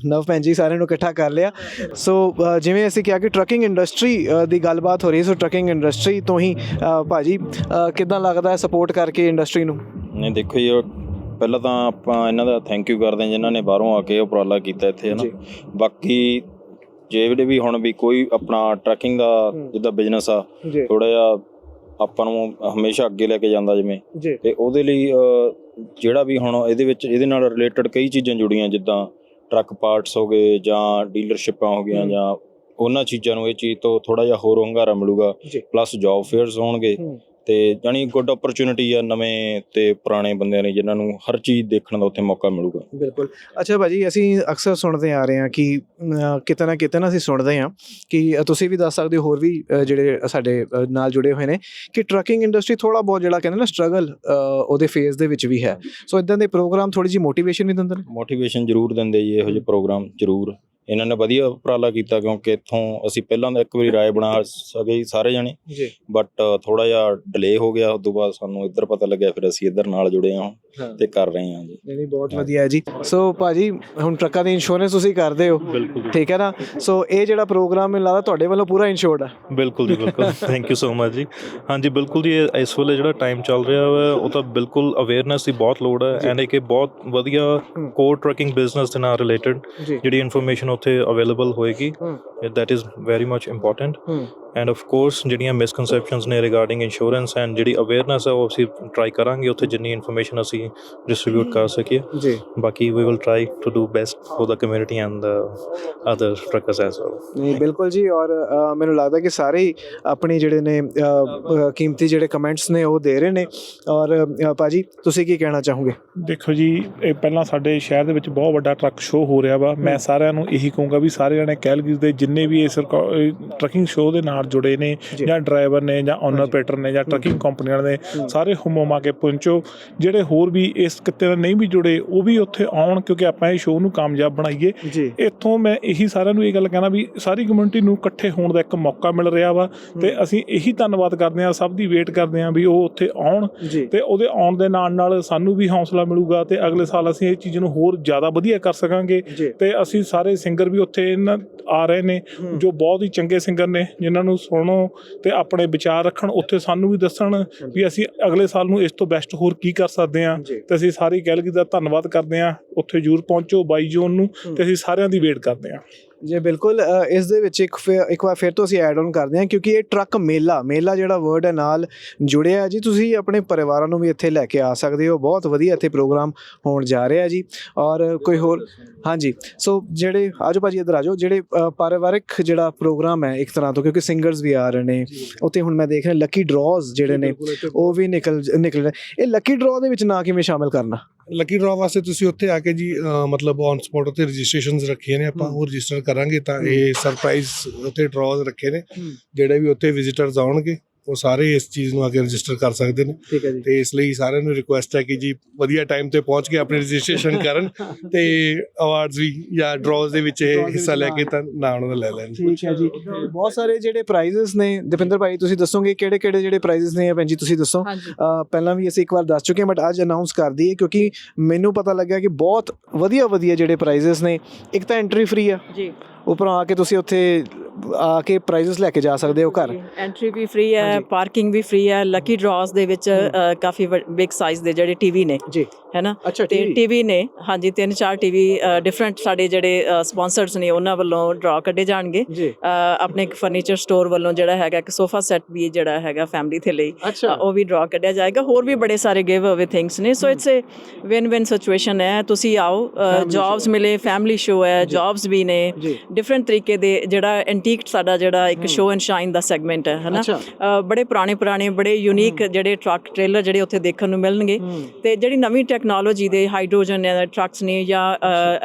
ਨਵ ਭੈਣ ਜੀ ਸਾਰਿਆਂ ਨੂੰ ਇਕੱਠਾ ਕਰ ਲਿਆ। ਸੋ ਜਿਵੇਂ ਅਸੀਂ ਕਿਹਾ ਕਿ ਟਰੱਕਿੰਗ ਇੰਡਸਟਰੀ ਦੀ ਗੱਲਬਾਤ ਹੋ ਰਹੀ ਹੈ ਸੋ ਟਰੱਕਿੰਗ ਇੰਡਸਟਰੀ ਤੋਂ ਹੀ ਭਾਜੀ ਕਿੱਦਾਂ ਲੱਗਦਾ ਹੈ ਸਪੋਰਟ ਕਰਕੇ ਇੰਡਸਟਰੀ ਨੂੰ? ਨਹੀਂ ਦੇਖੋ ਜੀ ਉਹ ਪਹਿਲਾਂ ਤਾਂ ਆਪਾਂ ਇਹਨਾਂ ਦਾ ਥੈਂਕ ਯੂ ਕਰਦੇ ਹਾਂ ਜਿਨ੍ਹਾਂ ਨੇ ਬਾਹਰੋਂ ਆ ਕੇ ਉਪਰਾਲਾ ਕੀਤਾ ਇੱਥੇ ਹਨਾ। ਬਾਕੀ ਜਿਹੜੇ ਵੀ ਹੁਣ ਵੀ ਕੋਈ ਆਪਣਾ ਟਰੱਕਿੰਗ ਦਾ। ਜਿੱਦਾਂ ਬਿਜ਼ਨਸ ਆ ਥੋੜਾ ਜਿਹਾ ਆਪਾਂ ਨੂੰ ਹਮੇਸ਼ਾ ਅੱਗੇ ਲੈ ਕੇ ਜਾਂਦਾ ਜਿਵੇਂ ਤੇ ਉਹਦੇ ਲਈ ਜਿਹੜਾ ਵੀ ਹੁਣ ਇਹਦੇ ਵਿੱਚ ਇਹਦੇ ਨਾਲ ਰਿਲੇਟਡ ਕਈ ਚੀਜ਼ਾਂ ਜੁੜੀਆਂ ਜਿੱਦਾਂ ਟਰੱਕ ਪਾਰਟਸ ਹੋ ਗਏ ਜਾਂ ਡੀਲਰਸ਼ਿਪਾਂ ਹੋ ਗਈਆਂ। ਜਾਂ ਉਹਨਾਂ ਚੀਜ਼ਾਂ ਨੂੰ ਇਹ ਚੀਜ਼ ਤੋਂ ਥੋੜਾ ਜਿਹਾ ਹੋਰ ਹੰਗਾਰਾ ਮਿਲੂਗਾ। ਪਲੱਸ ਜੌਬ ਫੇਅਰਸ ਹੋਣਗੇ। ਤੇ ਜਾਨੀ ਗੁੱਡ ਓਪਰਚੁਨਿਟੀ ਆ ਨਵੇਂ ਤੇ ਪੁਰਾਣੇ ਬੰਦਿਆਂ ਨੇ ਜਿਨ੍ਹਾਂ ਨੂੰ ਹਰ ਚੀਜ਼ ਦੇਖਣ ਦਾ ਉੱਥੇ ਮੌਕਾ ਮਿਲੂਗਾ। ਬਿਲਕੁਲ। ਅੱਛਾ ਭਾਜੀ ਅਸੀਂ ਅਕਸਰ ਸੁਣਦੇ ਆ ਰਹੇ ਹਾਂ ਕਿ ਕਿਤੇ ਨਾ ਕਿਤੇ ਨਾ ਅਸੀਂ ਸੁਣਦੇ ਹਾਂ ਕਿ ਤੁਸੀਂ ਵੀ ਦੱਸ ਸਕਦੇ ਹੋਰ ਵੀ ਜਿਹੜੇ ਸਾਡੇ ਨਾਲ ਜੁੜੇ ਹੋਏ ਨੇ ਕਿ ਟਰੱਕਿੰਗ ਇੰਡਸਟਰੀ ਥੋੜਾ ਬਹੁਤ ਜਿਹੜਾ ਕਹਿੰਦੇ ਨਾ ਸਟਰਗਲ ਉਹਦੇ ਫੇਸ ਦੇ ਵਿੱਚ ਵੀ ਹੈ। ਸੋ ਇਦਾਂ ਦੇ ਪ੍ਰੋਗਰਾਮ ਥੋੜੀ ਜੀ ਮੋਟੀਵੇਸ਼ਨ ਵੀ ਦਿੰਦੇ ਨੇ? ਮੋਟੀਵੇਸ਼ਨ ਜ਼ਰੂਰ ਦਿੰਦੇ ਜੀ ਇਹੋ ਜਿਹੇ ਪ੍ਰੋਗਰਾਮ ਜ਼ਰੂਰ। ਇਹਨਾਂ ਨੇ ਵਧੀਆ ਉਪਰਾਲਾ ਕੀਤਾ ਕਿਉਂਕਿ ਇੱਥੋਂ ਅਸੀਂ ਪਹਿਲਾਂ ਤਾਂ ਇੱਕ ਵਾਰੀ ਰਾਏ ਬਣਾ ਸਕੇ ਸਾਰੇ ਜਣੇ। ਜੀ। ਬਟ ਥੋੜਾ ਜਿਹਾ ਡਿਲੇ ਹੋ ਗਿਆ ਉਸ ਤੋਂ ਬਾਅਦ ਸਾਨੂੰ ਇੱਧਰ ਪਤਾ ਲੱਗਿਆ ਫਿਰ ਅਸੀਂ ਇੱਧਰ ਨਾਲ ਜੁੜੇ ਹਾਂ ਹਾਂ। ਤੇ ਕਰ ਰਹੇ ਹਾਂ ਜੀ। ਨਹੀਂ ਨਹੀਂ ਬਹੁਤ ਵਧੀਆ ਹੈ ਜੀ। ਸੋ ਭਾਜੀ ਹੁਣ ਟਰੱਕਾਂ ਦੀ ਇੰਸ਼ੋਰੈਂਸ ਤੁਸੀਂ ਕਰਦੇ ਹੋ। ਬਿਲਕੁਲ ਠੀਕ ਹੈ ਨਾ? ਸੋ ਇਹ ਜਿਹੜਾ ਪ੍ਰੋਗਰਾਮ ਮੈਨੂੰ ਲੱਗਦਾ ਤੁਹਾਡੇ ਵੱਲੋਂ ਪੂਰਾ ਇੰਸ਼ੋਰਡ ਹੈ ਬਿਲਕੁਲ ਜੀ ਬਿਲਕੁਲ। ਥੈਂਕ ਯੂ ਸੋ ਮਚ ਜੀ। ਹਾਂਜੀ ਬਿਲਕੁਲ ਜੀ ਇਹ- ਇਸ ਵੇਲੇ ਜਿਹੜਾ ਟਾਈਮ ਚੱਲ ਰਿਹਾ ਵਾ ਉਹ ਤਾਂ ਬਿਲਕੁਲ ਅਵੇਅਰਨੈਸ ਦੀ ਬਹੁਤ ਲੋੜ ਹੈ ਐਂਡ ਇੱਕ ਇਹ ਬਹੁਤ ਵਧੀਆ। ਕੋਰ ਟਰੱਕਿੰਗ ਬਿਜ਼ਨਸ ਦੇ ਨਾਲ ਰਿਲੇਟਡ ਜੀ। ਜਿਹੜੀ ਇਨਫੋਰਮੇਸ਼ਨ ਉੱਥੇ ਅਵੇਲੇਬਲ ਹੋਏਗੀ। That is very much important. And of course ਜਿਹੜੀਆਂ ਮਿਸਕਨਸੈਪਸ਼ਨਸ ਨੇ ਰਿਗਾਰਡਿੰਗ ਇੰਸ਼ੋਰੈਂਸ ਐਂਡ ਜਿਹੜੀ ਅਵੇਅਰਨੈਸ ਹੈ ਉਹ ਅਸੀਂ ਟਰਾਈ ਕਰਾਂਗੇ। ਉੱਥੇ ਜਿੰਨੀ ਇਨਫੋਰਮੇਸ਼ਨ ਅਸੀਂ ਡਿਸਟ੍ਰੀਬਿਊਟ ਕਰ ਸਕੀਏ। ਜੀ। ਬਾਕੀ we will try to do best for the community and the other truckers as well ਨਹੀਂ ਬਿਲਕੁਲ ਜੀ। ਔਰ ਮੈਨੂੰ ਲੱਗਦਾ ਕਿ ਸਾਰੇ ਹੀ ਆਪਣੀ ਜਿਹੜੇ ਨੇ ਕੀਮਤੀ ਜਿਹੜੇ ਕਮੈਂਟਸ ਨੇ ਉਹ ਦੇ ਰਹੇ ਨੇ। ਔਰ ਭਾਜੀ ਤੁਸੀਂ ਕੀ ਕਹਿਣਾ ਚਾਹੋਗੇ? ਦੇਖੋ ਜੀ ਇਹ ਪਹਿਲਾਂ ਸਾਡੇ ਸ਼ਹਿਰ ਦੇ ਵਿੱਚ ਬਹੁਤ ਵੱਡਾ ਟਰੱਕ ਸ਼ੋਅ ਹੋ ਰਿਹਾ ਵਾ। ਮੈਂ ਸਾਰਿਆਂ ਨੂੰ ਇਹੀ ਕਹੂੰਗਾ ਵੀ ਸਾਰੇ ਜਣੇ ਕੈਲਗਰੀ ਦੇ ਜਿੰਨੇ ਵੀ ਇਸ ਟਰੱਕਿੰਗ ਸ਼ੋਅ ਦੇ ਨਾਲ ਜੁੜੇ ਨੇ ਜੀ। ਡਰਾਈਵਰ ਨੇ ਜਾਂ ਓਨਰ ਆਪਰੇਟਰ ਨੇ ਜਾਂ ਟਰੱਕਿੰਗ ਕੰਪਨੀਆਂ ਦੇ ਸਾਰੇ ਹੁਮਮਾ ਕੇ ਪਹੁੰਚੋ। ਜਿਹੜੇ ਹੋਰ ਵੀ ਇਸ ਕਿੱਤੇ ਨਾਲ ਨਹੀਂ ਵੀ ਜੁੜੇ ਉਹ ਵੀ ਉੱਥੇ ਆਉਣ ਕਿਉਂਕਿ ਆਪਾਂ ਇਹ ਸ਼ੋਅ ਨੂੰ ਕਾਮਯਾਬ ਬਣਾਈਏ। ਇੱਥੋਂ ਮੈਂ ਇਹੀ ਸਾਰਿਆਂ ਨੂੰ ਇਹ ਗੱਲ ਕਹਿਣਾ ਵੀ ਸਾਰੀ ਕਮਿਊਨਿਟੀ ਨੂੰ ਇਕੱਠੇ ਹੋਣ ਦਾ ਇੱਕ ਮੌਕਾ ਮਿਲ ਰਿਹਾ ਵਾ ਤੇ ਅਸੀਂ ਇਹੀ ਧੰਨਵਾਦ ਕਰਦੇ ਹਾਂ ਸਭ ਦੀ ਵੇਟ ਕਰਦੇ ਹਾਂ ਵੀ ਉਹ ਉੱਥੇ ਆਉਣ ਤੇ ਉਹਦੇ ਆਉਣ ਦੇ ਨਾਲ ਨਾਲ ਸਾਨੂੰ ਵੀ ਹੌਸਲਾ ਮਿਲੂਗਾ ਤੇ ਅਗਲੇ ਸਾਲ ਅਸੀਂ ਇਹ ਚੀਜ਼ ਨੂੰ ਹੋਰ ਜ਼ਿਆਦਾ ਵਧੀਆ ਕਰ ਸਕਾਂਗੇ ਤੇ ਅਸੀਂ ਸਾਰੇ ਸਿੰਗਰ ਵੀ ਉੱਥੇ ਇਹਨਾਂ ਆ ਰਹੇ ਨੇ। ਜੋ ਬਹੁਤ ਹੀ ਚੰਗੇ ਸਿੰਗਰ ਨੇ ਜਿਨ੍ਹਾਂ ਨੂੰ ਸੁਣੋ ਤੇ ਆਪਣੇ ਵਿਚਾਰ ਰੱਖਣ ਉੱਥੇ ਸਾਨੂੰ ਵੀ ਦੱਸਣ ਵੀ ਅਸੀਂ ਅਗਲੇ ਸਾਲ ਨੂੰ ਇਸ ਤੋਂ ਬੈਸਟ ਹੋਰ ਕੀ ਕਰ ਸਕਦੇ ਹਾਂ ਤੇ ਅਸੀਂ ਸਾਰੀ ਗੈਲਰੀ ਦਾ ਧੰਨਵਾਦ ਕਰਦੇ ਹਾਂ। ਉੱਥੇ ਜਰੂਰ ਪਹੁੰਚੋ 22 ਜੂਨ ਨੂੰ। ਤੇ ਅਸੀਂ ਸਾਰਿਆਂ ਦੀ ਵੇਟ ਕਰਦੇ ਹਾਂ। ਜੀ ਬਿਲਕੁਲ ਇਸ ਦੇ ਵਿੱਚ ਇੱਕ ਇੱਕ ਵਾਰ ਫਿਰ ਤੋਂ ਅਸੀਂ ਐਡ ਆਨ ਕਰਦੇ ਹਾਂ ਕਿਉਂਕਿ ਇਹ ਟਰੱਕ ਮੇਲਾ ਮੇਲਾ ਜਿਹੜਾ ਵਰਡ ਹੈ ਨਾਲ ਜੁੜਿਆ ਹੈ ਜੀ। ਤੁਸੀਂ ਆਪਣੇ ਪਰਿਵਾਰਾਂ ਨੂੰ ਵੀ ਇੱਥੇ ਲੈ ਕੇ ਆ ਸਕਦੇ ਹੋ। ਬਹੁਤ ਵਧੀਆ ਇੱਥੇ ਪ੍ਰੋਗਰਾਮ ਹੋਣ ਜਾ ਰਿਹਾ ਜੀ। ਔਰ ਕੋਈ ਹੋਰ ਹਾਂਜੀ ਸੋ ਜਿਹੜੇ ਆਜੋ ਭਾਜੀ ਇੱਧਰ ਆਜੋ। ਜਿਹੜੇ ਪਰਿਵਾਰਕ ਜਿਹੜਾ ਪ੍ਰੋਗਰਾਮ ਹੈ ਇੱਕ ਤਰ੍ਹਾਂ ਤੋਂ ਕਿਉਂਕਿ ਸਿੰਗਰਸ ਵੀ ਆ ਰਹੇ ਨੇ। ਉੱਥੇ ਹੁਣ ਮੈਂ ਦੇਖ ਰਿਹਾ ਲੱਕੀ ਡਰਾਜ਼ ਜਿਹੜੇ ਨੇ ਉਹ ਵੀ ਨਿਕਲ ਨਿਕਲ ਰਹੇ। ਇਹ ਲੱਕੀ ਡਰਾਅ ਦੇ ਵਿੱਚ ਨਾ ਕਿਵੇਂ ਸ਼ਾਮਿਲ ਕਰਨਾ? ਲੱਕੀ ਡਰਾ ਵਾਸਤੇ ਤੁਸੀਂ ਉੱਥੇ ਆ ਕੇ ਜੀ ਮਤਲਬ ਔਨ ਸਪੌਟ ਉੱਤੇ ਰਜਿਸਟ੍ਰੇਸ਼ਨਸ ਰੱਖੀਆਂ ਨੇ ਆਪਾਂ। ਉਹ ਰਜਿਸਟਰ ਕਰਾਂਗੇ ਤਾਂ ਇਹ ਸਰਪ੍ਰਾਈਜ਼ ਉੱਥੇ ਡਰਾਜ਼ ਰੱਖੇ ਨੇ। ਜਿਹੜੇ ਵੀ ਉੱਥੇ ਵਿਜ਼ਿਟਰਸ ਆਉਣਗੇ। ਉਹ ਸਾਰੇ ਇਸ ਚੀਜ਼ ਨੂੰ ਕੇ ਰਜਿਸਟਰ ਕਰ ਸਕਦੇ ਨੇ। ਠੀਕ ਹੈ ਜੀ। ਤੇ ਇਸ ਲਈ ਸਾਰਿਆਂ ਨੂੰ ਰਿਕੁਐਸਟ ਹੈ ਕਿ ਜੀ ਵਧੀਆ ਟਾਈਮ ਤੇ ਪਹੁੰਚ ਕੇ ਆਪਣੀ ਰਜਿਸਟ੍ਰੇਸ਼ਨ ਕਰਨ ਤੇ ਅਵਾਰਡਸ ਵੀ ਜਾਂ ਡਰਾਜ਼ ਦੇ ਵਿੱਚ ਇਹ ਹਿੱਸਾ ਲੈ ਕੇ ਤਾਂ ਨਾਮ ਉਹਨਾਂ ਦਾ ਲੈ ਲੈਣ। ਠੀਕ ਹੈ ਜੀ। ਬਹੁਤ ਸਾਰੇ ਜਿਹੜੇ ਪ੍ਰਾਈਜ਼ਸ ਨੇ ਦਪਿੰਦਰ ਭਾਈ ਤੁਸੀਂ ਦੱਸੋਗੇ ਕਿਹੜੇ ਕਿਹੜੇ ਜਿਹੜੇ ਪ੍ਰਾਈਜ਼ਸ ਨੇ? ਭੈਣ ਜੀ ਤੁਸੀਂ ਦੱਸੋ। ਪਹਿਲਾਂ ਵੀ ਅਸੀਂ ਇੱਕ ਵਾਰ ਦੱਸ ਚੁੱਕੇ ਹਾਂ ਬਟ ਅੱਜ ਅਨਾਉਂਸ ਕਰ ਦਈਏ ਕਿਉਂਕਿ ਮੈਨੂੰ ਪਤਾ ਲੱਗਿਆ ਕਿ ਬਹੁਤ ਵਧੀਆ ਵਧੀਆ ਜਿਹੜੇ ਪ੍ਰਾਈਜ਼ਸ ਨੇ। ਇੱਕ ਤਾਂ ਐਂਟਰੀ ਫ੍ਰੀ ਆ। ਜੀ। ਉੱਪਰੋਂ ਆ ਕੇ ਤੁਸੀਂ ਉੱਥੇ ਆ ਕੇ ਪ੍ਰਾਈਜ਼ਸ ਲੈ ਕੇ ਜਾ ਸਕਦੇ ਹੋ ਘਰ। ਐਂਟਰੀ ਵੀ ਫ੍ਰੀ ਹੈ। ਪਾਰਕਿੰਗ ਵੀ ਫ੍ਰੀ ਹੈ ਲੱਕੀ ਡਰਾਜ਼ ਦੇ ਵਿੱਚ ਕਾਫੀ ਬਿਗ ਸਾਈਜ਼ ਦੇ ਜਿਹੜੇ ਟੀਵੀ ਨੇ। ਜੀ। ਹੈ ਨਾ ਅੱਛਾ ਤੇ ਟੀਵੀ ਨੇ ਹਾਂਜੀ ਤਿੰਨ ਚਾਰ ਟੀਵੀ ਡਿਫਰੈਂਟ ਸਾਡੇ ਜਿਹੜੇ ਸਪਾਂਸਰਸ ਨੇ ਉਹਨਾਂ ਵੱਲੋਂ ਡਰਾ ਕੱਢੇ ਜਾਣਗੇ। ਆਪਣੇ ਇੱਕ ਫਰਨੀਚਰ ਸਟੋਰ ਵੱਲੋਂ ਜਿਹੜਾ ਹੈਗਾ ਇੱਕ ਸੋਫਾ ਸੈੱਟ ਵੀ ਜਿਹੜਾ ਹੈਗਾ ਫੈਮਿਲੀ ਦੇ ਲਈ ਉਹ ਵੀ ਡਰਾ ਕੱਢਿਆ ਜਾਏਗਾ। ਹੋਰ ਵੀ ਬੜੇ ਸਾਰੇ ਗਿਵ ਅਵੇ ਥਿੰਗਸ ਨੇ। So it's a win win situation ਹੈ। ਤੁਸੀਂ ਆਓ ਜੌਬਸ। ਮਿਲੇ ਫੈਮਿਲੀ ਸ਼ੋ ਹੈ ਜੌਬਸ ਵੀ ਨੇ। ਡਿਫਰੈਂਟ ਤਰੀਕੇ ਦੇ ਜਿਹੜਾ ਐਂਟੀਕ ਸਾਡਾ ਜਿਹੜਾ ਇੱਕ ਸ਼ੋ ਐਂਡ ਸ਼ਾਈਨ ਦਾ ਸੈਗਮੈਂਟ ਹੈ ਹਨਾ? ਬੜੇ ਪੁਰਾਣੇ ਪੁਰਾਣੇ ਬੜੇ ਯੂਨੀਕ ਜਿਹੜੇ ਟਰੱਕ ਟ੍ਰੇਲਰ ਜਿਹੜੇ ਉੱਥੇ ਦੇਖਣ ਨੂੰ ਮਿਲਣਗੇ। ਤੇ ਜਿਹੜੀ ਨਵੀਂ ਟੈਕਨੋਲੋਜੀ ਦੇ ਹਾਈਡਰੋਜਨ ਟਰੱਕਸ ਨੇ ਜਾਂ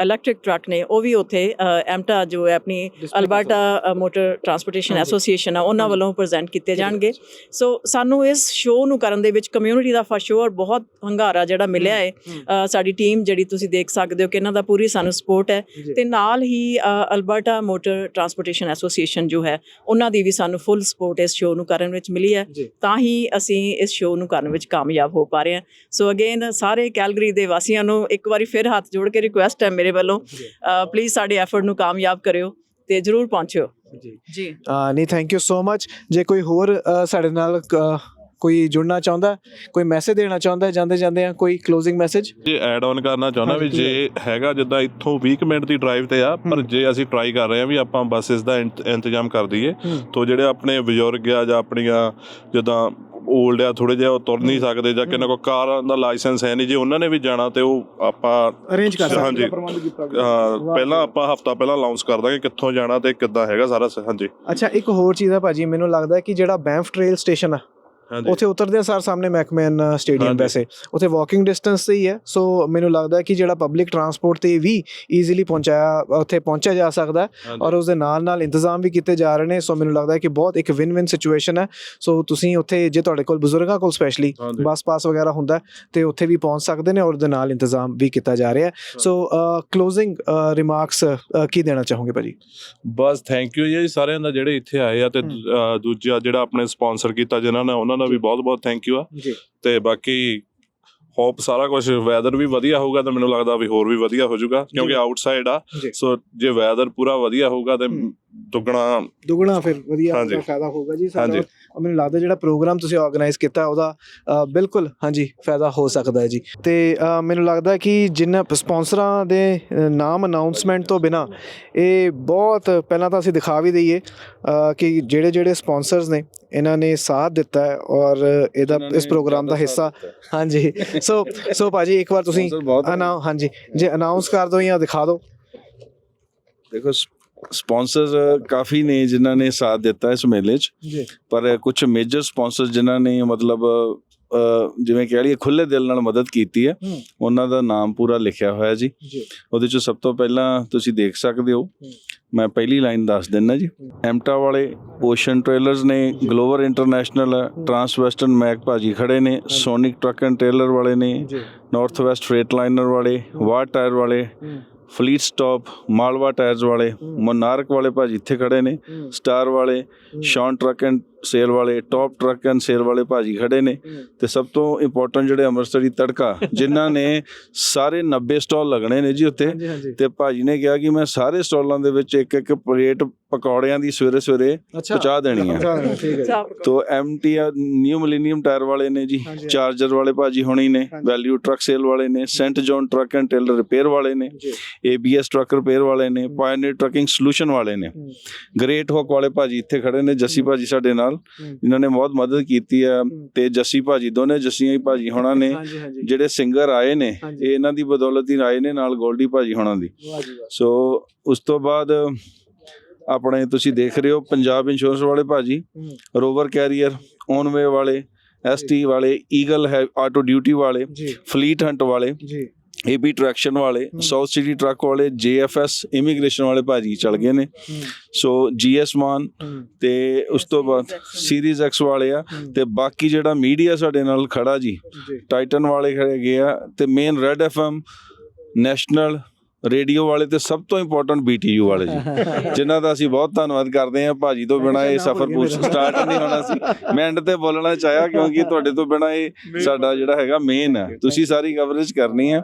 ਇਲੈਕਟ੍ਰਿਕ ਟਰੱਕ ਨੇ ਉਹ ਵੀ ਉੱਥੇ ਐਮਟਾ ਜੋ ਹੈ ਆਪਣੀ ਅਲਬਰਟਾ ਮੋਟਰ ਟਰਾਂਸਪੋਰਟੇਸ਼ਨ ਐਸੋਸੀਏਸ਼ਨ ਆ ਉਹਨਾਂ ਵੱਲੋਂ ਪ੍ਰੈਜ਼ੈਂਟ ਕੀਤੇ ਜਾਣਗੇ। ਸੋ ਸਾਨੂੰ ਇਸ ਸ਼ੋਅ ਨੂੰ ਕਰਨ ਦੇ ਵਿੱਚ ਕਮਿਊਨਿਟੀ ਦਾ ਫਰ ਸ਼ੋਰ ਬਹੁਤ ਹੰਗਾਰਾ ਜਿਹੜਾ ਮਿਲਿਆ ਹੈ ਸਾਡੀ ਟੀਮ ਜਿਹੜੀ ਤੁਸੀਂ ਦੇਖ ਸਕਦੇ ਹੋ ਕਿ ਇਹਨਾਂ ਦਾ ਪੂਰੀ ਸਾਨੂੰ ਸਪੋਰਟ ਹੈ। ਤੇ ਨਾਲ ਹੀ ਅਲਬਰਟਾ ਮੋਟਰ ਟਰਾਂਸਪੋਰਟੇਸ਼ਨ ਐਸੋਸੀਏਸ਼ਨ ਜੋ ਹੈ ਉਹਨਾਂ ਦੀ ਵੀ ਸਾਨੂੰ ਫੁੱਲ ਸਪੋਰਟ ਇਸ ਸ਼ੋਅ ਨੂੰ ਕਰਨ ਵਿੱਚ ਮਿਲੀ ਹੈ। ਤਾਂ ਹੀ ਅਸੀਂ ਇਸ ਸ਼ੋਅ ਨੂੰ ਕਰਨ ਵਿੱਚ ਕਾਮਯਾਬ ਹੋ ਪਾ ਰਹੇ ਹਾਂ। ਸੋ ਅਗੇਨ ਸਾਰੇ ਕੈਲਗਰੀ ਦੇ ਵਾਸੀਆਂ ਨੂੰ ਇੱਕ ਵਾਰੀ ਫਿਰ ਹੱਥ ਜੋੜ ਕੇ ਰਿਕੁਐਸਟ ਹੈ ਮੇਰੇ ਵੱਲੋਂ। ਪਲੀਜ਼ ਸਾਡੇ ਐਫਰਟ ਨੂੰ ਕਾਮਯਾਬ ਕਰਿਓ ਤੇ ਜਰੂਰ ਪਹੁੰਚਿਓ। ਜੀ। ਜੀ। ਨਹੀਂ ਥੈਂਕ ਯੂ ਸੋ ਮਚ ਜੇ ਕੋਈ ਹੋਰ ਸਾਡੇ ਨਾਲ ਕੋਈ ਜੁੜਨਾ ਚਾਹੁੰਦਾ ਕੋਈ ਮੈਸੇਜ ਦੇਣਾ ਚਾਹੁੰਦਾ ਜਾਂਦੇ ਜਾਂਦੇ ਆ ਕੋਈ ਕਲੋਜ਼ਿੰਗ ਮੈਸੇਜ ਜੇ ਐਡ ਆਨ ਕਰਨਾ ਚਾਹੁੰਦਾ ਵੀ ਜੇ ਹੈਗਾ ਜਿੱਦਾਂ ਇੱਥੋਂ 20 ਕੁ ਮਿੰਟ ਦੀ ਡਰਾਈਵ ਤੇ ਆ ਪਰ ਜੇ ਅਸੀਂ ਟਰਾਈ ਕਰ ਰਹੇ ਆ ਵੀ ਆਪਾਂ ਬੱਸਸ ਦਾ ਇੰਤ- ਇੰਤਜ਼ਾਮ ਕਰ ਦਈਏ ਤੋ ਜਿਹੜੇ ਆਪਣੇ ਬਜ਼ੁਰਗ ਆ ਜਾਂ ਆਪਣੀਆਂ ਜਿੱਦਾਂ 올ਡ ਆ ਥੋੜੇ ਜਿਹਾ ਉਹ ਤੁਰ ਨਹੀਂ ਸਕਦੇ ਜਾਂ ਕਿੰਨਾ ਕੋ ਕਾਰ ਦਾ ਲਾਇਸੈਂਸ ਹੈ ਨਹੀਂ ਜੇ ਉਹਨਾਂ ਨੇ ਵੀ ਜਾਣਾ ਤੇ ਉਹ ਆਪਾਂ ਅਰੇਂਜ ਕਰ ਸਕਦੇ ਹਾਂਜੀ। ਪ੍ਰਬੰਧ ਕੀਤਾ ਹਾਂ, ਪਹਿਲਾਂ ਆਪਾਂ ਹਫਤਾ ਪਹਿਲਾਂ ਅਨਾਉਂਸ ਕਰ ਦਾਂਗੇ ਕਿੱਥੋਂ ਜਾਣਾ ਤੇ ਕਿੱਦਾਂ ਹੈਗਾ ਸਾਰਾ ਹਾਂਜੀ। ਅੱਛਾ ਇੱਕ ਹੋਰ ਚੀਜ਼ ਆ ਭਾਜੀ ਮੈਨੂੰ ਲੱਗਦਾ ਕਿ ਜਿਹੜਾ ਬੈਂਫ ਟ੍ਰੇਲ ਸਟੇਸ਼ਨ ਆ ਉੱਥੇ ਉਤਰਦੇ ਆ ਸਾਰ ਸਾਹਮਣੇ ਮੈਕਮੈਨ ਸਟੇਡੀਅਮ। ਵੈਸੇ। ਉੱਥੇ ਵਾਕਿੰਗ ਡਿਸਟੈਂਸ ਤੇ ਹੀ ਹੈ। ਸੋ ਮੈਨੂੰ ਲੱਗਦਾ ਕਿ ਜਿਹੜਾ ਪਬਲਿਕ ਟਰਾਂਸਪੋਰਟ ਤੇ ਵੀ ਈਜ਼ੀਲੀ ਪਹੁੰਚਾਇਆ ਉੱਥੇ ਪਹੁੰਚਿਆ ਜਾ ਸਕਦਾ ਹੈ। ਔਰ ਉਸ ਦੇ ਨਾਲ ਨਾਲ ਇੰਤਜ਼ਾਮ ਵੀ ਕੀਤੇ ਜਾ ਰਹੇ ਨੇ। ਸੋ ਮੈਨੂੰ ਲੱਗਦਾ ਹੈ ਕਿ ਬਹੁਤ ਇੱਕ ਵਿਨ ਵਿਨ ਸਿਚੁਏਸ਼ਨ ਹੈ। ਸੋ ਤੁਸੀਂ ਉੱਥੇ ਜੇ ਤੁਹਾਡੇ ਕੋਲ ਬਜ਼ੁਰਗਾਂ ਕੋਲ ਸਪੈਸ਼ਲੀ। ਬੱਸ ਪਾਸ ਵਗੈਰਾ ਹੁੰਦਾ ਹੈ, ਤੇ ਉੱਥੇ ਵੀ ਪਹੁੰਚ ਸਕਦੇ ਨੇ ਔਰ ਉਹਦੇ ਨਾਲ ਇੰਤਜ਼ਾਮ ਵੀ ਕੀਤਾ ਜਾ ਰਿਹਾ ਹੈ। ਸੋ ਕਲੋਜ਼ਿੰਗ ਰਿਮਾਰਕਸ ਕੀ ਦੇਣਾ ਚਾਹੋਗੇ ਭਾਜੀ? ਬਸ ਥੈਂਕ ਯੂ ਜੀ ਸਾਰਿਆਂ ਦਾ ਜਿਹੜੇ ਇੱਥੇ ਆਏ ਆ ਤੇ ਦੂ- ਦੂਜਾ ਜਿਹੜਾ ਆਪਣੇ ਸਪਾਂਸਰ ਕੀਤਾ ਜਿਨ੍ਹਾਂ ਨੇ ਉਹਨਾਂ ਦਾ ਵੀ ਬਹੁਤ ਬਹੁਤ ਥੈਂਕ ਯੂ ਆ। ਜੀ। ਤੇ ਬਾਕੀ ਹੋਪ ਸਾਰਾ ਕੁਝ ਵੈਦਰ ਵੀ ਵਧੀਆ ਹੋਊਗਾ ਤਾਂ ਮੈਨੂੰ ਲੱਗਦਾ ਵੀ ਹੋਰ ਵੀ ਵਧੀਆ ਹੋ ਜਾਊਗਾ ਕਿਉਂਕਿ ਆਊਟਸਾਈਡ ਆ। ਸੋ ਜੇ ਵੈਦਰ ਪੂਰਾ ਵਧੀਆ ਹੋਊਗਾ ਤੇ। ਦੁੱਗਣਾ ਦੁੱਗਣਾ ਫਿਰ ਵਧੀਆ ਹਾਂਜੀ। ਉਹਦਾ ਫਾਇਦਾ ਹੋਊਗਾ ਜੀ ਸਾਡਾ ਹਾਂਜੀ। ਔਰ ਮੈਨੂੰ ਲੱਗਦਾ ਜਿਹੜਾ ਪ੍ਰੋਗਰਾਮ ਤੁਸੀਂ ਆਰਗੇਨਾਈਜ਼ ਕੀਤਾ ਉਹਦਾ ਅ, ਬਿਲਕੁਲ ਹਾਂਜੀ ਫਾਇਦਾ ਹੋ ਸਕਦਾ ਹੈ ਜੀ ਤੇ ਅ, ਮੈਨੂੰ ਲੱਗਦਾ ਕਿ ਜਿੰਨਾ ਸਪਾਂਸਰਾਂ ਦੇ ਅ, ਨਾਮ ਅਨਾਉਂਸਮੈਂਟ ਤੋਂ ਬਿਨਾ ਇਹ ਬਹੁਤ ਪਹਿਲਾਂ ਤਾਂ ਅਸੀਂ ਦਿਖਾ ਵੀ ਦਈਏ ਅ, ਕਿ ਜਿਹੜੇ ਜਿਹੜੇ ਸਪਾਂਸਰਸ ਨੇ ਇਹਨਾਂ ਨੇ ਸਾਥ ਦਿੱਤਾ ਹੈ ਔਰ ਇਹਦਾ ਇਸ ਪ੍ਰੋਗਰਾਮ ਦਾ ਹਿੱਸਾ। ਹਾਂਜੀ ਸੋ ਸੋ ਭਾਜੀ ਇੱਕ ਵਾਰ ਤੁਸੀਂ ਹਾਂਜੀ ਜੇ ਅਨਾਉਂਸ ਕਰ ਦਿਓ ਜਾਂ ਦਿਖਾ ਦਿਓ ਦੇਖੋ ਸਪਾਂਸਰ ਕਾਫੀ ਨੇ ਜਿਨ੍ਹਾਂ ਨੇ ਸਾਥ ਦਿੱਤਾ ਇਸ ਮੇਲੇ 'ਚ। ਜੀ। ਪਰ ਕੁਝ ਮੇਜਰ ਸਪਾਂਸਰ ਜਿਨ੍ਹਾਂ ਨੇ ਮਤਲਬ ਜਿਵੇਂ ਕਹਿ ਲਈਏ ਖੁੱਲੇ ਦਿਲ ਨਾਲ ਮਦਦ ਕੀਤੀ ਹੈ। ਉਹਨਾਂ ਦਾ ਨਾਮ ਪੂਰਾ ਲਿਖਿਆ ਹੋਇਆ ਜੀ। ਉਹਦੇ 'ਚ ਸਭ ਤੋਂ ਪਹਿਲਾਂ ਤੁਸੀਂ ਦੇਖ ਸਕਦੇ ਹੋ। ਮੈਂ ਪਹਿਲੀ ਲਾਈਨ ਦੱਸ ਦਿੰਦਾ ਜੀ। ਐਮਟਾ ਵਾਲੇ ਓਸ਼ਨ ਟ੍ਰੇਲਰਸ ਨੇ Global International Trans Western Mack ਭਾਜੀ ਖੜੇ ਨੇ ਸੋਨਿਕ ਟਰੱਕ ਐਂਡ ਟ੍ਰੇਲਰ ਵਾਲੇ ਨੇ ਜੀ। ਨਾਰਥ ਵੈਸਟ ਫਰੇਟ ਲਾਈਨਰ ਵਾਲੇ ਵਾਰ ਟਾਇਰ ਵਾਲੇ। ਫਲੀਟ ਸਟਾਪ ਮਾਲਵਾ ਟਾਇਰਸ ਵਾਲੇ ਮੋਨਾਰਕ ਵਾਲੇ ਭਾਜੀ ਇੱਥੇ ਖੜੇ ਨੇ। ਸਟਾਰ ਵਾਲੇ ਸ਼ੌਨ ਟਰੱਕ ਐਂਡ ਸੇਲ ਵਾਲੇ ਟੌਪ ਟਰੱਕ ਐਂਡ ਸੇਲ ਵਾਲੇ ਭਾਜੀ ਖੜੇ ਨੇ ਤੇ ਸਭ ਤੋਂ ਇੰਪੋਰਟੈਂਟ ਜਿਹੜੇ ਅੰਮ੍ਰਿਤਸਰੀ ਤੜਕਾ ਜਿਨ੍ਹਾਂ ਨੇ ਸਾਰੇ 90 ਸਟਾਲ ਲੱਗਣੇ ਨੇ ਜੀ ਉੱਤੇ ਤੇ ਭਾਜੀ ਨੇ ਕਿਹਾ ਕਿ ਮੈਂ ਸਾਰੇ ਸਟਾਲਾਂ ਦੇ ਵਿੱਚ ਇੱਕ ਇੱਕ ਪਲੇਟ ਪਕੌੜਿਆਂ ਦੀ ਸਵੇਰੇ ਸਵੇਰੇ ਪਹੁੰਚਾ ਦੇਣੀ ਹੈ। ਤੋ ਐਮਟੀ ਨਿਊ ਮਿਲੀਨੀਅਮ ਟਾਇਰ ਵਾਲੇ ਨੇ ਜੀ। ਚਾਰਜਰ ਵਾਲੇ ਭਾਜੀ ਹੋਣੀ ਨੇ। ਵੈਲਿਊ ਟਰੱਕ ਸੇਲ ਵਾਲੇ ਨੇ Saint John truck and trailer repair ਵਾਲੇ ਨੇ ਏਬੀਐਸ ਟਰੱਕ ਰਿਪੇਅਰ ਵਾਲੇ ਨੇ ਪਾਇਨੀਅਰ ਟਰੱਕਿੰਗ ਸੋਲੂਸ਼ਨ ਵਾਲੇ ਨੇ। ਗ੍ਰੇਟ ਹੋਕ ਵਾਲੇ ਭਾਜੀ ਇੱਥੇ ਖੜੇ ਨੇ ਜੱਸੀ ਭਾਜੀ ਸਾਡੇ ਨਾਲ। ਜਿਨ੍ਹਾਂ ਨੇ ਬਹੁਤ ਮਦਦ ਕੀਤੀ ਹੈ। ਤੇ ਜੱਸੀ ਭਾਜੀ ਦੋਨੇ ਜੱਸੀਆਂ ਹੀ ਭਾਜੀ ਹੋਣਾ ਨੇ ਜਿਹੜੇ ਸਿੰਗਰ ਆਏ ਨੇ। ਇਹ ਇਹਨਾਂ ਦੀ ਬਦੌਲਤ ਹੀ ਆਏ ਨੇ ਨਾਲ ਗੋਲਡੀ ਭਾਜੀ ਹੋਣਾ ਦੀ। ਸੋ ਉਸ ਤੋਂ ਬਾਅਦ ਆਪਣੇ ਤੁਸੀਂ ਦੇਖ ਰਹੇ ਹੋ ਪੰਜਾਬ ਇੰਸ਼ੋਰੈਂਸ ਵਾਲੇ ਭਾਜੀ। ਰੋਵਰ ਕੈਰੀਅਰ ਓਨਵੇ ਵਾਲੇ ਐਸਟੀ ਵਾਲੇ ਈਗਲ ਹੈ ਆਟੋ ਡਿਊਟੀ ਵਾਲੇ ਫਲੀਟ ਹੰਟ ਵਾਲੇ ਜੀ। ਏਬੀ ਟਰੈਕਸ਼ਨ ਵਾਲੇ ਸਾਊਥ ਸਿਟੀ ਟਰੱਕ ਵਾਲੇ ਜੇਐਫਐਸ ਇਮੀਗ੍ਰੇਸ਼ਨ ਵਾਲੇ ਭਾਜੀ ਚਲ ਗਏ ਨੇ। ਸੋ ਜੀਐਸ ਮਾਨ ਤੇ ਉਸ ਤੋਂ ਬਾਅਦ ਸੀਰੀਜ਼ ਐਕਸ ਵਾਲੇ ਆ। ਤੇ ਬਾਕੀ ਜਿਹੜਾ ਮੀਡੀਆ ਸਾਡੇ ਨਾਲ ਖੜਾ ਜੀ ਟਾਈਟਨ ਵਾਲੇ ਖੜੇ ਗਏ ਆ। ਤੇ main Red FM National Radio ਵਾਲੇ ਤੇ ਸਭ ਤੋਂ ਇੰਪੋਰਟੈਂਟ ਬੀਟੀਯੂ ਵਾਲੇ ਜੀ। ਜਿਨ੍ਹਾਂ ਦਾ ਅਸੀਂ ਬਹੁਤ ਧੰਨਵਾਦ ਕਰਦੇ ਹਾਂ ਭਾਜੀ ਤੋਂ ਬਿਨਾ ਇਹ ਸਫ਼ਰ ਪੁੱਛ ਸਟਾਰਟ ਨਹੀਂ ਹੋਣਾ ਸੀ। ਮੈਂ ਐਂਡ ਤੇ ਬੋਲਣਾ ਚਾਹਿਆ ਕਿਉਂਕਿ ਤੁਹਾਡੇ ਤੋਂ ਬਿਨਾ ਇਹ ਸਾਡਾ ਜਿਹੜਾ ਹੈਗਾ ਮੇਨ ਹੈ। ਤੁਸੀਂ ਸਾਰੀ ਕਵਰੇਜ ਕਰਨੀ ਹੈ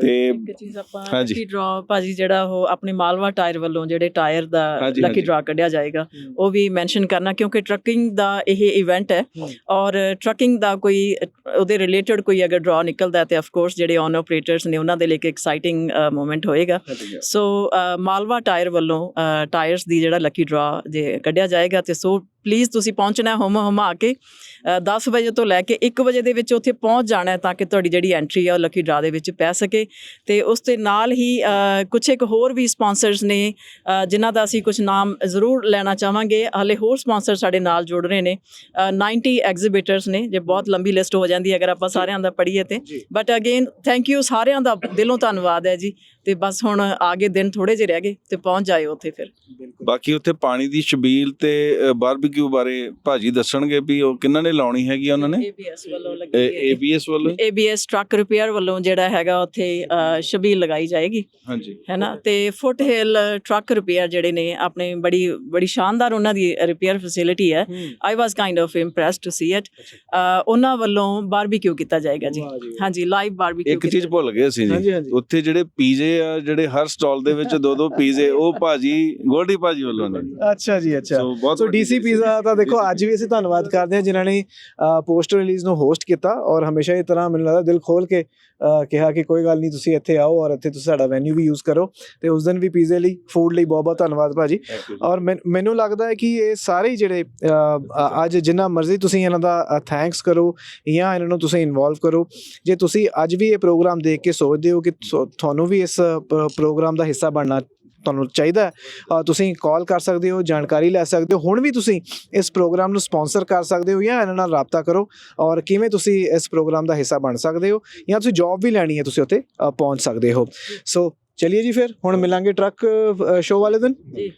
ਤੇ ਇੱਕ ਚੀਜ਼ ਆਪਾਂ। ਲੱਕੀ ਡਰਾ ਭਾਜੀ ਜਿਹੜਾ ਉਹ ਆਪਣੇ ਮਾਲਵਾ ਟਾਇਰ ਵੱਲੋਂ ਜਿਹੜੇ ਟਾਇਰ ਦਾ ਲੱਕੀ। ਡਰਾ ਕੱਢਿਆ ਜਾਏਗਾ ਉਹ ਵੀ ਮੈਂਸ਼ਨ ਕਰਨਾ ਕਿਉਂਕਿ ਟਰੱਕਿੰਗ ਦਾ ਇਹ ਇਵੈਂਟ ਹੈ। ਔਰ ਟਰੱਕਿੰਗ ਦਾ ਕੋਈ ਉਹਦੇ ਰਿਲੇਟਡ ਕੋਈ ਅਗਰ ਡਰਾ ਨਿਕਲਦਾ ਹੈ ਤੇ ਆਫ ਕੋਰਸ ਜਿਹੜੇ ਔਨ ਆਪਰੇਟਰਸ ਨੇ ਉਹਨਾਂ ਦੇ ਲਈ ਇੱਕ ਐਕਸਾਈਟਿੰਗ ਮੂਮੈਂਟ ਹੋਏਗਾ। ਸੋ ਮਾਲਵਾ ਟਾਇਰ ਵੱਲੋਂ ਟਾਇਰਸ ਦੀ ਜਿਹੜਾ ਲੱਕੀ ਡਰਾ ਜੇ ਕੱਢਿਆ ਜਾਏਗਾ ਤੇ ਸੋ ਪਲੀਜ਼ ਤੁਸੀਂ ਪਹੁੰਚਣਾ ਹਮ ਹਮਾ ਕੇ। ਅ, 10 ਵਜੇ ਤੋਂ ਲੈ ਕੇ 1 ਵਜੇ ਦੇ ਵਿੱਚ ਉੱਥੇ ਪਹੁੰਚ ਜਾਣਾ ਹੈ ਤਾਂ ਕਿ ਤੁਹਾਡੀ ਜਿਹੜੀ ਐਂਟਰੀ ਆ ਉਹ ਲੱਕੀ ਡਰਾ ਦੇ ਵਿੱਚ ਪੈ ਸਕੇ। ਤੇ ਉਸ ਦੇ ਨਾਲ ਹੀ ਕੁਛ ਇੱਕ ਹੋਰ ਵੀ ਸਪਾਂਸਰਸ ਨੇ ਜਿਨ੍ਹਾਂ ਦਾ ਅਸੀਂ ਕੁਝ ਨਾਮ ਜ਼ਰੂਰ ਲੈਣਾ ਚਾਹਾਂਗੇ। ਹਾਲੇ ਹੋਰ ਸਪਾਂਸਰ ਸਾਡੇ ਨਾਲ ਜੁੜ ਰਹੇ ਨੇ। ਅ, 90 ਐਗਜ਼ੀਬਿਟਰਸ ਨੇ ਜੇ ਬਹੁਤ ਲੰਬੀ ਲਿਸਟ ਹੋ ਜਾਂਦੀ ਹੈ ਅਗਰ ਆਪਾਂ ਸਾਰਿਆਂ ਦਾ ਪੜ੍ਹੀਏ ਤੇ। ਬਟ ਅਗੇਨ ਥੈਂਕ ਯੂ ਸਾਰਿਆਂ ਦਾ ਦਿਲੋਂ ਧੰਨਵਾਦ ਹੈ ਜੀ। ਤੇ ਬਸ ਹੁਣ ਆਗੇ ਦਿਨ ਥੋੜੇ ਜਿਹੇ ਰਹਿ ਗਏ ਤੇ ਪਹੁੰਚ ਜਾਇਓ ਉੱਥੇ ਫਿਰ। ਬਾਕੀ ਉੱਥੇ ਪਾਣੀ ਦੀ ਛਬੀਲ ਤੇ ਬਾਰਬੀਕਿਊ ਬਾਰੇ ਭਾਜੀ ਦੱਸਣਗੇ ਵੀ ਉਹ ਕਿੰਨਾਂ ਨੇ ਲਾਉਣੀ ਹੈਗੀ ਉਹਨਾਂ ਨੇ? ABS ਵੱਲੋਂ ਲੱਗੀ ਹੈ ਏਬੀਐਸ ਵੱਲੋਂ? ABS ਟਰੱਕ ਰਿਪੇਅਰ ਵੱਲੋਂ ਜਿਹੜਾ ਹੈਗਾ ਉੱਥੇ ਅ, ਛਬੀਲ ਲਗਾਈ ਜਾਏਗੀ। ਹਾਂਜੀ। ਹੈਨਾ? ਤੇ ਫੁੱਟ ਹਿੱਲ ਟਰੱਕ ਰਿਪੇਅਰ ਜਿਹੜੇ ਨੇ ਆਪਣੇ ਬੜੀ ਬੜੀ ਸ਼ਾਨਦਾਰ ਉਹਨਾਂ ਦੀ ਰਿਪੇਅਰ ਫੈਸਿਲਿਟੀ ਹੈ। I was kind of impressed to see it ਉਹਨਾਂ ਵੱਲੋਂ ਬਾਰਬੀਕਿਊ ਕੀਤਾ ਜਾਏਗਾ ਜੀ। ਹਾਂਜੀ ਲਾਈਵ ਬਾਰਬੀਕਿਊ ਇੱਕ ਚੀਜ਼ ਭੁੱਲ ਗਏ ਸੀ ਜੀ। ਉੱਥੇ ਜਿਹੜੇ ਪੀਜ਼ੇ ਆ ਜਿਹੜੇ ਹਰ ਸਟਾਲ ਦੇ ਵਿੱਚ ਦੋ ਦੋ ਪੀਜ਼ੇ ਉਹ ਭਾਜੀ ਗੋਲਡੀ ਭਾਜੀ ਵੱਲੋਂ ਨੇ। ਅੱਛਾ ਜੀ ਅੱਛਾ। ਸੋ ਬਹੁਤ ਸੋ ਵੱਡੀ ਡੀਸੀ ਚੀਜ਼ ਪੀਜ਼ਾ ਤਾਂ ਦੇਖੋ ਅੱਜ ਵੀ ਅਸੀਂ ਧੰਨਵਾਦ ਕਰਦੇ ਹਾਂ ਜਿਨ੍ਹਾਂ ਨੇ ਪੋਸਟਰ ਰਿਲੀਜ਼ ਨੂੰ ਹੋਸਟ ਕੀਤਾ ਔਰ ਹਮੇਸ਼ਾ ਇਹ ਤਰ੍ਹਾਂ ਮੈਨੂੰ ਲੱਗਦਾ ਦਿਲ ਖੋਲ ਕੇ ਕਿਹਾ ਕਿ ਕੋਈ ਗੱਲ ਨਹੀਂ ਤੁਸੀਂ ਇੱਥੇ ਆਓ ਔਰ ਇੱਥੇ ਤੁਸੀਂ ਸਾਡਾ ਵੈਨਿਊ ਵੀ ਯੂਜ਼ ਕਰੋ ਤੇ ਉਸ ਦਿਨ ਵੀ ਪੀਜ਼ੇ ਲਈ ਫੂਡ ਲਈ ਬਹੁਤ ਬਹੁਤ ਧੰਨਵਾਦ ਭਾਜੀ। ਔਰ ਮੈਨ- ਲੱਗਦਾ ਹੈ ਕਿ ਇਹ ਸਾਰੇ ਜਿਹੜੇ ਅੱਜ ਜਿੰਨਾ ਮਰਜ਼ੀ ਤੁਸੀਂ ਇਹਨਾਂ ਦਾ ਥੈਂਕਸ ਕਰੋ ਜਾਂ ਇਹਨਾਂ ਨੂੰ ਤੁਸੀਂ ਇਨਵੋਲਵ ਕਰੋ ਜੇ ਤੁਸੀਂ ਅੱਜ ਵੀ ਇਹ ਪ੍ਰੋਗਰਾਮ ਦੇਖ ਕੇ ਸੋਚਦੇ ਹੋ ਕਿ ਤੁਹਾਨੂੰ ਵੀ ਇਸ ਪ੍ਰੋਗਰਾਮ ਦਾ ਹਿੱਸਾ ਬਣਨਾ ਤੁਹਾਨੂੰ ਚਾਹੀਦਾ ਤੁਸੀਂ ਕਾਲ ਕਰ ਸਕਦੇ ਹੋ ਜਾਣਕਾਰੀ ਲੈ ਸਕਦੇ ਹੋ। ਹੁਣ ਵੀ ਤੁਸੀਂ ਇਸ ਪ੍ਰੋਗਰਾਮ ਨੂੰ ਸਪਾਂਸਰ ਕਰ ਸਕਦੇ ਹੋ ਜਾਂ ਇਹਨਾਂ ਨਾਲ ਰਾਬਤਾ ਕਰੋ ਔਰ ਕਿਵੇਂ ਤੁਸੀਂ ਇਸ ਪ੍ਰੋਗਰਾਮ ਦਾ ਹਿੱਸਾ ਬਣ ਸਕਦੇ ਹੋ ਜਾਂ ਤੁਸੀਂ ਜੌਬ ਵੀ ਲੈਣੀ ਹੈ ਤੁਸੀਂ ਉੱਥੇ ਪਹੁੰਚ ਸਕਦੇ ਹੋ। ਸੋ ਚਲਿਏ ਜੀ ਫਿਰ ਹੁਣ ਮਿਲਾਂਗੇ ਟਰੱਕ ਸ਼ੋਅ ਵਾਲੇ ਦਿਨ। ਜੀ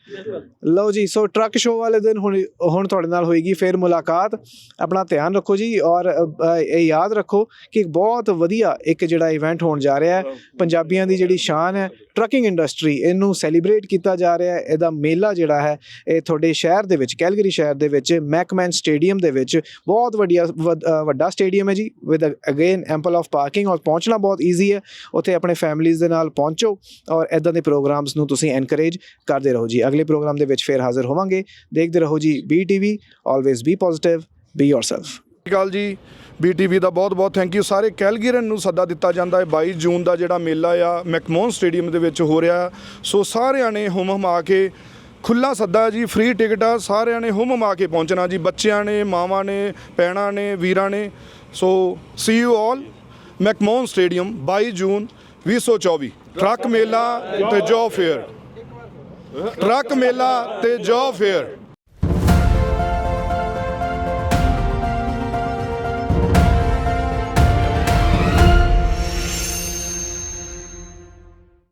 ਲਓ ਜੀ ਸੋ ਟਰੱਕ ਸ਼ੋਅ ਵਾਲੇ ਦਿਨ ਹੁਣ ਹੁਣ ਤੁਹਾਡੇ ਨਾਲ ਹੋਏਗੀ ਫਿਰ ਮੁਲਾਕਾਤ। ਆਪਣਾ ਧਿਆਨ ਰੱਖੋ ਜੀ ਔਰ ਇਹ ਯਾਦ ਰੱਖੋ ਕਿ ਬਹੁਤ ਵਧੀਆ ਇੱਕ ਜਿਹੜਾ ਇਵੈਂਟ ਹੋਣ ਜਾ ਰਿਹਾ ਹੈ। ਪੰਜਾਬੀਆਂ ਦੀ ਜਿਹੜੀ ਸ਼ਾਨ ਹੈ ਟਰੱਕਿੰਗ ਇੰਡਸਟਰੀ ਇਹਨੂੰ ਸੈਲੀਬ੍ਰੇਟ ਕੀਤਾ ਜਾ ਰਿਹਾ ਹੈ, ਇਹਦਾ ਮੇਲਾ ਜਿਹੜਾ ਹੈ, ਇਹ ਤੁਹਾਡੇ ਸ਼ਹਿਰ ਦੇ ਵਿੱਚ, ਕੈਲਗਰੀ ਸ਼ਹਿਰ ਦੇ ਵਿੱਚ, ਮੈਕਮੈਨ ਸਟੇਡੀਅਮ ਦੇ ਵਿੱਚ ਬਹੁਤ ਵੱਡੀਆ ਵਡ- ਵੱਡਾ ਸਟੇਡੀਅਮ ਹੈ ਜੀ with again ample of parking ਔਰ ਪਹੁੰਚਣਾ ਬਹੁਤ ਈਜ਼ੀ ਹੈ, ਉੱਥੇ ਆਪਣੇ ਫੈਮਿਲੀਜ਼ ਦੇ ਨਾਲ ਪਹੁੰਚੋ ਔਰ ਇਦਾਂ ਦੇ ਪ੍ਰੋਗਰਾਮਸ ਨੂੰ ਤੁਸੀਂ ਐਨਕਰੇਜ ਕਰਦੇ ਰਹੋ ਜੀ। ਅਗਲੇ ਪ੍ਰੋਗਰਾਮ ਦੇ ਵਿੱਚ ਫੇਰ ਹਾਜ਼ਰ ਹੋਵਾਂਗੇ। ਦੇਖਦੇ ਰਹੋ ਜੀ B BTV always be positive be yourself ਸਤਿ ਸ਼੍ਰੀ ਅਕਾਲ ਜੀ ਬੀਟੀਵੀ ਦਾ ਬਹੁਤ-ਬਹੁਤ ਥੈਂਕ ਯੂ ਸਾਰੇ ਕੈਲਗੀਰਨ ਨੂੰ ਸੱਦਾ ਦਿੱਤਾ ਜਾਂਦਾ ਹੈ। 22 ਜੂਨ ਦਾ ਜਿਹੜਾ ਮੇਲਾ ਆ ਮੈਕਮੋਨ ਸਟੇਡੀਅਮ ਦੇ ਵਿੱਚ ਹੋ ਰਿਹਾ। ਸੋ ਸਾਰਿਆਂ ਨੇ ਹੁਮ ਹਮਾ ਕੇ ਖੁੱਲਾ ਸੱਦਾ ਜੀ ਫ੍ਰੀ ਟਿਕਟ ਆ। ਸਾਰਿਆਂ ਨੇ ਹੁਮ ਹਮਾ ਕੇ ਪਹੁੰਚਣਾ ਜੀ। ਬੱਚਿਆਂ ਨੇ, ਮਾਵਾਂ ਨੇ ਭੈਣਾਂ ਨੇ, ਵੀਰਾਂ ਨੇ। So see you all ਮੈਕਮੋਨ stadium 22 June 2024 truck ਮੇਲਾ ਤੇ ਜੌਬ ਫੇਅਰ ਟਰੱਕ ਮੇਲਾ ਤੇ ਜੌਬ ਫੇਅਰ